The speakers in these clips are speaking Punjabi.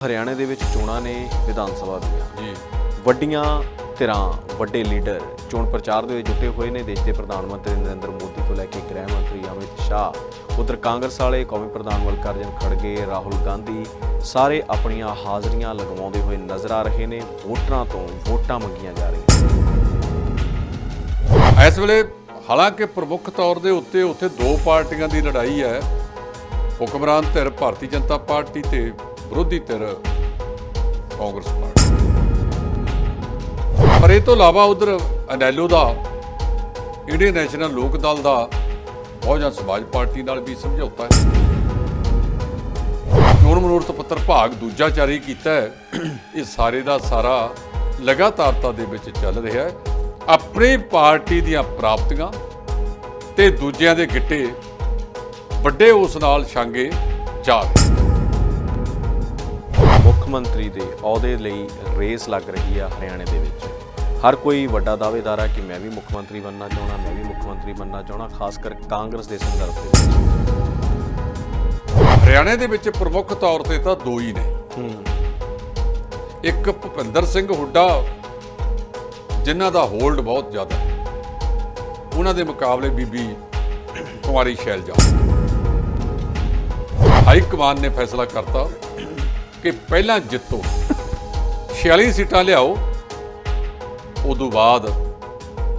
ਹਰਿਆਣੇ ਦੇ ਵਿੱਚ ਚੋਣਾਂ ਨੇ ਵਿਧਾਨ ਸਭਾ ਦੀਆਂ। ਜੀ। ਵੱਡੀਆਂ ਧਿਰਾਂ ਵੱਡੇ ਲੀਡਰ ਚੋਣ ਪ੍ਰਚਾਰ ਦੇ ਵਿੱਚ ਜੁਟੇ ਹੋਏ ਨੇ। ਦੇਸ਼ ਦੇ ਪ੍ਰਧਾਨ ਮੰਤਰੀ ਨਰਿੰਦਰ ਮੋਦੀ ਤੋਂ ਲੈ ਕੇ ਗ੍ਰਹਿ ਮੰਤਰੀ ਅਮਿਤ ਸ਼ਾਹ ਉਧਰ ਕਾਂਗਰਸ ਵਾਲੇ ਕੌਮੀ ਪ੍ਰਧਾਨ ਮੱਲਿਕਾਰਜੁਨ ਖੜਗੇ ਰਾਹੁਲ ਗਾਂਧੀ ਸਾਰੇ ਆਪਣੀਆਂ ਹਾਜ਼ਰੀਆਂ ਲਗਵਾਉਂਦੇ ਹੋਏ ਨਜ਼ਰ ਆ ਰਹੇ ਨੇ। ਵੋਟਰਾਂ ਤੋਂ ਵੋਟਾਂ ਮੰਗੀਆਂ ਜਾ ਰਹੀਆਂ ਇਸ ਵੇਲੇ ਹਾਲਾਂਕਿ ਪ੍ਰਮੁੱਖ ਤੌਰ ਦੇ ਉੱਤੇ ਉੱਥੇ ਦੋ ਪਾਰਟੀਆਂ ਦੀ ਲੜਾਈ ਹੈ। ਹੁਕਮਰਾਨ ਧਿਰ ਭਾਰਤੀ ਜਨਤਾ ਪਾਰਟੀ ਤੇ ਵਿਰੋਧੀ ਧਿਰ ਕਾਂਗਰਸ ਪਾਰਟੀ। ਪਰ ਇਹ ਤੋਂ ਇਲਾਵਾ ਉਧਰ ਅਨੈਲੋ ਦਾ, ਇੰਡੀਅਨ ਨੈਸ਼ਨਲ ਲੋਕ ਦਲ ਦਾ, ਬਹੁਜਨ ਸਮਾਜ ਪਾਰਟੀ ਨਾਲ ਵੀ ਸਮਝੌਤਾ ਹੈ। ਚੋਣ ਮਨੋਰਥ ਪੱਤਰ ਭਾਗ ਦੂਜਾ ਜਾਰੀ ਕੀਤਾ ਹੈ। ਇਹ ਸਾਰੇ ਦਾ ਸਾਰਾ ਲਗਾਤਾਰਤਾ ਦੇ ਵਿੱਚ ਚੱਲ ਰਿਹਾ ਹੈ। ਆਪਣੀ ਪਾਰਟੀ ਦੀਆਂ ਪ੍ਰਾਪਤੀਆਂ ਤੇ ਦੂਜਿਆਂ ਦੇ ਗਿੱਟੇ ਵੱਡੇ ਉਸ ਨਾਲ ਛਾਂਗੇ ਜਾ ਰਹੇ ਮੰਤਰੀ ਦੇ ਅਹੁਦੇ ਲਈ ਰੇਸ ਲੱਗ ਰਹੀ ਆ ਹਰਿਆਣੇ ਦੇ ਵਿੱਚ। ਹਰ ਕੋਈ ਵੱਡਾ ਦਾਅਵੇਦਾਰ ਆ ਕਿ ਮੈਂ ਵੀ ਮੁੱਖ ਮੰਤਰੀ ਬਣਨਾ ਚਾਹਣਾ ਮੈਂ ਵੀ ਮੁੱਖ ਮੰਤਰੀ ਬਣਨਾ ਚਾਹਣਾ ਖਾਸ ਕਰ ਕਾਂਗਰਸ ਦੇ ਸੰਦਰਭ ਦੇ ਵਿੱਚ। ਹਰਿਆਣੇ ਦੇ ਵਿੱਚ ਪ੍ਰਮੁੱਖ ਤੌਰ ਤੇ ਤਾਂ ਦੋ ਹੀ ਨੇ। ਇੱਕ ਭੁਪਿੰਦਰ ਸਿੰਘ ਹੁੱਡਾ ਜਿਨ੍ਹਾਂ ਦਾ ਹੋਲਡ ਬਹੁਤ ਜ਼ਿਆਦਾ ਹੈ। ਉਹਨਾਂ ਦੇ ਮੁਕਾਬਲੇ ਬੀਬੀ ਕੁਮਾਰੀ ਸ਼ੈਲਜਾ। ਹਾਈ ਕਮਾਨ ਨੇ ਫੈਸਲਾ ਕਰਤਾ ਕਿ ਪਹਿਲਾਂ ਜਿੱਤੋ। 46 ਸੀਟਾਂ ਲਿਆਓ, ਉਦੋਂ ਬਾਅਦ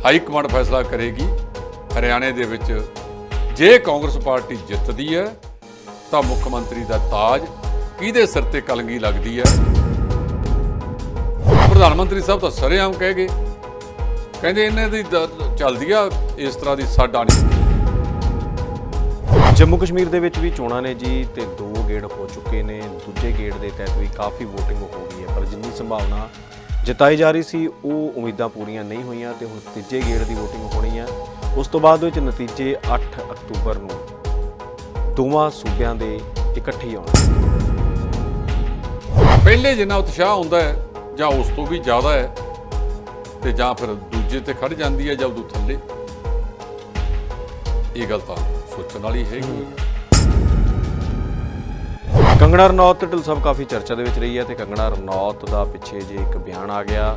ਹਾਈ ਕਮਾਂਡ ਫੈਸਲਾ ਕਰੇਗੀ। ਹਰਿਆਣੇ ਦੇ ਵਿੱਚ ਜੇ ਕਾਂਗਰਸ ਪਾਰਟੀ ਜਿੱਤਦੀ ਹੈ, ਤਾਂ ਮੁੱਖ ਮੰਤਰੀ ਦਾ ਤਾਜ ਕਿਹਦੇ ਸਿਰ ਤੇ ਕਲੰਗੀ ਲੱਗਦੀ ਹੈ? ਪ੍ਰਧਾਨ ਮੰਤਰੀ ਸਾਹਿਬ ਤਾਂ ਸਰੇਆਮ ਕਹਿ ਗਏ। ਕਹਿੰਦੇ ਇਹਨਾਂ ਦੀ ਦ- ਚੱਲਦੀ ਆ, ਇਸ ਤਰ੍ਹਾਂ ਦੀ ਸਾਡਾ ਨਹੀਂ। ਜੰਮੂ ਕਸ਼ਮੀਰ ਦੇ ਵਿੱਚ ਵੀ ਚੋਣਾਂ ਨੇ ਜੀ ਤੇ ਦੋ ਗੇੜ ਹੋ ਚੁੱਕੇ ਨੇ, ਦੂਜੇ ਗੇੜ ਦੇ ਤਹਿਤ ਵੀ ਕਾਫੀ VOTING ਹੋ ਗਈ ਹੈ, ਪਰ ਜਿੰਨੀ ਸੰਭਾਵਨਾ ਜਤਾਈ ਜਾ ਰਹੀ ਸੀ, ਉਹ ਉਮੀਦਾਂ ਪੂਰੀਆਂ ਨਹੀਂ ਹੋਈਆਂ ਤੇ ਹੁਣ ਤੀਜੇ ਗੇੜ ਦੀ VOTING ਹੋਣੀ ਹੈ। ਉਸ ਤੋਂ ਬਾਅਦ ਵਿੱਚ ਨਤੀਜੇ 8 ਅਕਤੂਬਰ ਨੂੰ ਦੋਵਾਂ ਸੂਬਿਆਂ ਦੇ ਇਕੱਠੇ ਹੀ ਆਉਣਗੇ। ਪਹਿਲੇ ਜਿੰਨਾ ਉਤਸ਼ਾਹ ਹੁੰਦਾ ਹੈ, ਜਾਂ ਉਸ ਤੋਂ ਵੀ ਜ਼ਿਆਦਾ ਹੈ, ਤੇ ਜਾਂ ਫਿਰ ਦੂਜੇ ਤੇ ਖੜ ਜਾਂਦੀ ਹੈ ਜਾਂ ਉਦੋਂ ਥੱਲੇ, ਇਹ ਗੱਲ ਤਾਂ ਸੋਚਣ ਵਾਲੀ ਹੈਗੀ ਕੰਗਣਾ ਰਣੌਤ ਤੇ ਢਿਲ ਸਾਹਿਬ ਕਾਫੀ ਚਰਚਾ ਦੇ ਵਿੱਚ ਰਹੀ ਹੈ ਤੇ ਕੰਗਣਾ ਰਣੌਤ ਦਾ ਪਿੱਛੇ ਜੇ ਇੱਕ ਬਿਆਨ ਆ ਗਿਆ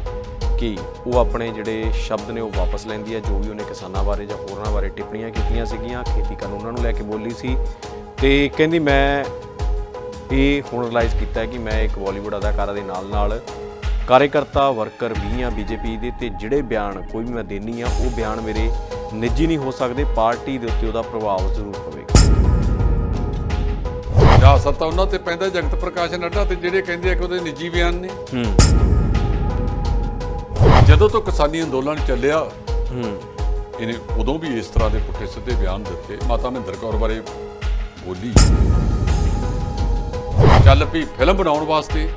ਕਿ ਉਹ ਆਪਣੇ ਜਿਹੜੇ ਸ਼ਬਦ ਨੇ ਉਹ ਵਾਪਸ ਲੈਂਦੀ ਹੈ, ਜੋ ਵੀ ਉਹਨੇ ਕਿਸਾਨਾਂ ਬਾਰੇ ਜਾਂ ਹੋਰਨਾਂ ਬਾਰੇ ਟਿੱਪਣੀਆਂ ਕੀਤੀਆਂ ਸੀਗੀਆਂ, ਖੇਤੀ ਕਾਨੂੰਨਾਂ ਨੂੰ ਲੈ ਕੇ ਬੋਲੀ ਸੀ ਤੇ ਕਹਿੰਦੀ ਮੈਂ ਇਹ ਹੁਣ ਰਿਅਲਾਈਜ਼ ਕੀਤਾ ਹੈ ਕਿ ਮੈਂ ਇੱਕ ਬਾਲੀਵੁੱਡ ਅਦਾਕਾਰਾ ਦੇ ਨਾਲ ਨਾਲ ਕਾਰਜਕਰਤਾ ਵਰਕਰ ਵੀ ਹਾਂ ਬੀਜੇਪੀ ਦੇ ਤੇ ਜਿਹੜੇ ਬਿਆਨ ਕੋਈ ਵੀ ਮੈਂ ਦੇਣੀ ਆ, ਉਹ ਬਿਆਨ ਮੇਰੇ ਨਿੱਜੀ ਨਹੀਂ ਹੋ ਸਕਦੇ ਪਾਰਟੀ ਦੇ ਉੱਤੇ ਉਹਦਾ ਪ੍ਰਭਾਵ ਜ਼ਰੂਰ ਪਵੇਗਾ। ਜਾਂ ਅਸਰ ਤਾਂ ਉਹਨਾਂ ਤੇ ਪੈਂਦਾ ਜਗਤ ਪ੍ਰਕਾਸ਼ ਨੱਡਾ ਤੇ ਜਿਹੜੇ ਕਹਿੰਦੇ ਆ ਕਿ ਉਹਦੇ ਨਿੱਜੀ ਬਿਆਨ ਨੇ। ਹੂੰ। ਜਦੋਂ ਤੋਂ ਕਿਸਾਨੀ ਅੰਦੋਲਨ ਚੱਲਿਆ ਹੂੰ। ਇਹਨੇ ਉਦੋਂ ਵੀ ਇਸ ਤਰ੍ਹਾਂ ਦੇ ਪੁੱਠੇ ਸਿੱਧੇ ਬਿਆਨ ਦਿੱਤੇ। ਮਾਤਾ ਮਹਿੰਦਰ ਕੌਰ ਬਾਰੇ ਬੋਲੀ। ਚੱਲ ਪਈ ਫਿਲਮ ਬਣਾਉਣ ਵਾਸਤੇ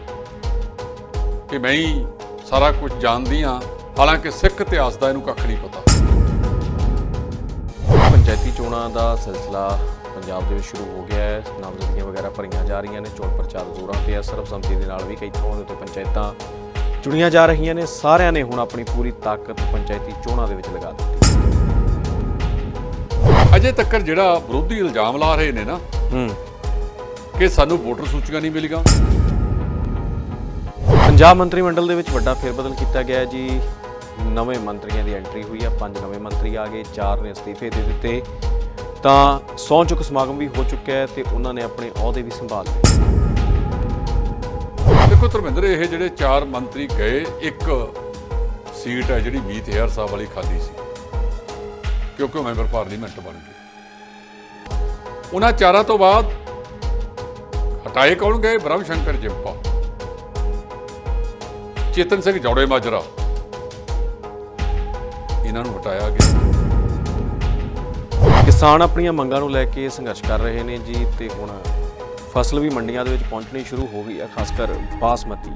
ਕਿ ਮੈਂ ਹੀ ਸਾਰਾ ਕੁਝ ਜਾਣਦੀ ਆ ਹਾਲਾਂਕਿ ਸਿੱਖ ਇਤਿਹਾਸ ਦਾ ਇਹਨੂੰ ਕੱਖ ਨਹੀਂ ਪਤਾ। ਚੋਣਾਂ ਦਾ ਸਿਲਸਿਲਾ ਪੰਜਾਬ ਦੇ ਵਿੱਚ ਸ਼ੁਰੂ ਹੋ ਗਿਆ ਹੈ। ਨਾਮਜ਼ਦਗੀਆਂ ਵਗੈਰਾ ਭਰੀਆਂ ਜਾ ਰਹੀਆਂ ਨੇ ਚੋਣ ਪ੍ਰਚਾਰ ਜ਼ੋਰਾਂ ਤੇ ਹੈ ਸਰਬਸੰਮਤੀ ਦੇ ਨਾਲ ਵੀ ਕਈ ਥਾਵਾਂ ਦੇ ਉੱਤੇ ਪੰਚਾਇਤਾਂ ਚੁਣੀਆਂ ਜਾ ਰਹੀਆਂ ਨੇ। ਸਾਰਿਆਂ ਨੇ ਹੁਣ ਆਪਣੀ ਪੂਰੀ ਤਾਕਤ ਪੰਚਾਇਤੀ ਚੋਣਾਂ ਦੇ ਵਿੱਚ ਲਗਾ ਦਿੱਤੀ। ਅਜੇ ਤੱਕ ਜਿਹੜਾ ਵਿਰੋਧੀ ਇਲਜ਼ਾਮ ਲਾ ਰਹੇ ਨੇ ਨਾ ਹੂੰ। ਕਿ ਸਾਨੂੰ ਵੋਟਰ ਸੂਚੀਆਂ ਨਹੀਂ ਮਿਲੀਆਂ। ਪੰਜਾਬ ਮੰਤਰੀ ਮੰਡਲ ਦੇ ਵਿੱਚ ਵੱਡਾ ਫੇਰਬਦਲ ਕੀਤਾ ਗਿਆ ਹੈ ਜੀ। ਨਵੇਂ ਮੰਤਰੀਆਂ ਦੀ ਐਂਟਰੀ ਹੋਈ ਹੈ ਪੰਜ ਨਵੇਂ ਮੰਤਰੀ ਆ ਗਏ ਚਾਰ ਨੇ ਅਸਤੀਫੇ ਦੇ ਦਿੱਤੇ। ਤਾਂ ਸਹੁੰ ਚੁੱਕ ਸਮਾਗਮ ਵੀ ਹੋ ਚੁੱਕਿਆ ਹੈ ਤੇ ਉਹਨਾਂ ਨੇ ਆਪਣੇ ਅਹੁਦੇ ਵੀ ਸੰਭਾਲ ਲਏ। ਦੇਖੋ ਧਰਮਿੰਦਰ, ਇਹ ਜਿਹੜੇ ਚਾਰ ਮੰਤਰੀ ਗਏ, ਇੱਕ ਸੀਟ ਹੈ ਜਿਹੜੀ ਮੀਤ ਹੇਅਰ ਸਾਹਿਬ ਵਾਲੀ ਖਾਲੀ ਸੀ। ਕਿਉਂਕਿ ਉਹ ਮੈਂਬਰ ਪਾਰਲੀਮੈਂਟ ਬਣ ਗਏ? ਉਹਨਾਂ ਚਾਰਾਂ ਤੋਂ ਬਾਅਦ ਹਟਾਏ ਕੌਣ ਗਏ? ਬ੍ਰਹਮ ਸ਼ੰਕਰ ਜਿੰਪਾ, ਚੇਤਨ ਸਿੰਘ ਜੌੜੇ ਮਾਜਰਾ। ਇਹਨਾਂ ਨੂੰ ਹਟਾਇਆ ਗਿਆ। ਕਿਸਾਨ ਆਪਣੀਆਂ ਮੰਗਾਂ ਨੂੰ ਲੈ ਕੇ ਸੰਘਰਸ਼ ਕਰ ਰਹੇ ਨੇ ਜੀ ਤੇ ਹੁਣ ਫਸਲ ਵੀ ਮੰਡੀਆਂ ਦੇ ਵਿੱਚ ਪਹੁੰਚਣੀ ਸ਼ੁਰੂ ਹੋ ਗਈ ਹੈ ਖਾਸ ਕਰ ਬਾਸਮਤੀ।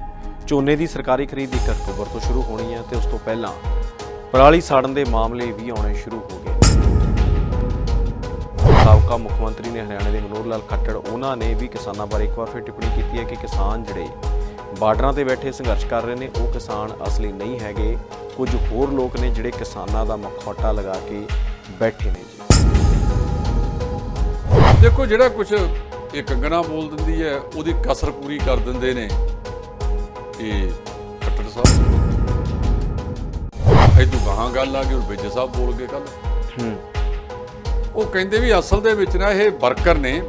ਝੋਨੇ ਦੀ ਸਰਕਾਰੀ ਖਰੀਦ 1 ਅਕਤੂਬਰ ਤੋਂ ਸ਼ੁਰੂ ਹੋਣੀ ਹੈ ਤੇ ਉਸ ਤੋਂ ਪਹਿਲਾਂ ਪਰਾਲੀ ਸਾੜਨ ਦੇ ਮਾਮਲੇ ਵੀ ਆਉਣੇ ਸ਼ੁਰੂ ਹੋ ਗਏ। ਸਾਬਕਾ ਮੁੱਖ ਮੰਤਰੀ ਨੇ ਹਰਿਆਣੇ ਦੇ ਮਨੋਹਰ ਲਾਲ ਖੱਟੜ, ਉਹਨਾਂ ਨੇ ਵੀ ਕਿਸਾਨਾਂ ਬਾਰੇ ਇੱਕ ਵਾਰ ਫਿਰ ਟਿੱਪਣੀ ਕੀਤੀ ਹੈ ਕਿ ਕਿਸਾਨ ਜਿਹੜੇ ਬਾਰਡਰਾਂ ਤੇ ਬੈਠੇ ਸੰਘਰਸ਼ ਕਰ ਰਹੇ ਨੇ, ਉਹ ਕਿਸਾਨ ਅਸਲੀ ਨਹੀਂ ਹੈਗੇ। ਕੁਝ ਹੋਰ ਲੋਕ ਨੇ ਜਿਹੜੇ ਕਿਸਾਨਾਂ ਦਾ ਮਖੌਟਾ ਲਗਾ ਕੇ ਬੈਠੇ ਨੇ ਜੀ। ਦੇਖੋ ਜਿਹੜਾ ਕੁਝ ਇਹ ਕੰਗਣਾ ਬੋਲ ਦਿੰਦੀ ਹੈ ਉਹਦੀ ਕਸਰ ਪੂਰੀ ਕਰ ਦਿੰਦੇ ਨੇ ਇਹ ਖੱਟੜ ਸਾਹਿਬ। ਇਹ ਗਾਹਾਂ ਗੱਲ ਆ ਗਈ ਹੁਣ ਵਿਜੇ ਸਾਹਿਬ ਬੋਲ ਗਏ ਕੱਲ ਹੂੰ। ਉਹ ਕਹਿੰਦੇ ਵੀ ਅਸਲ ਦੇ ਵਿੱਚ ਨਾ ਇਹ ਵਰਕਰ ਨੇ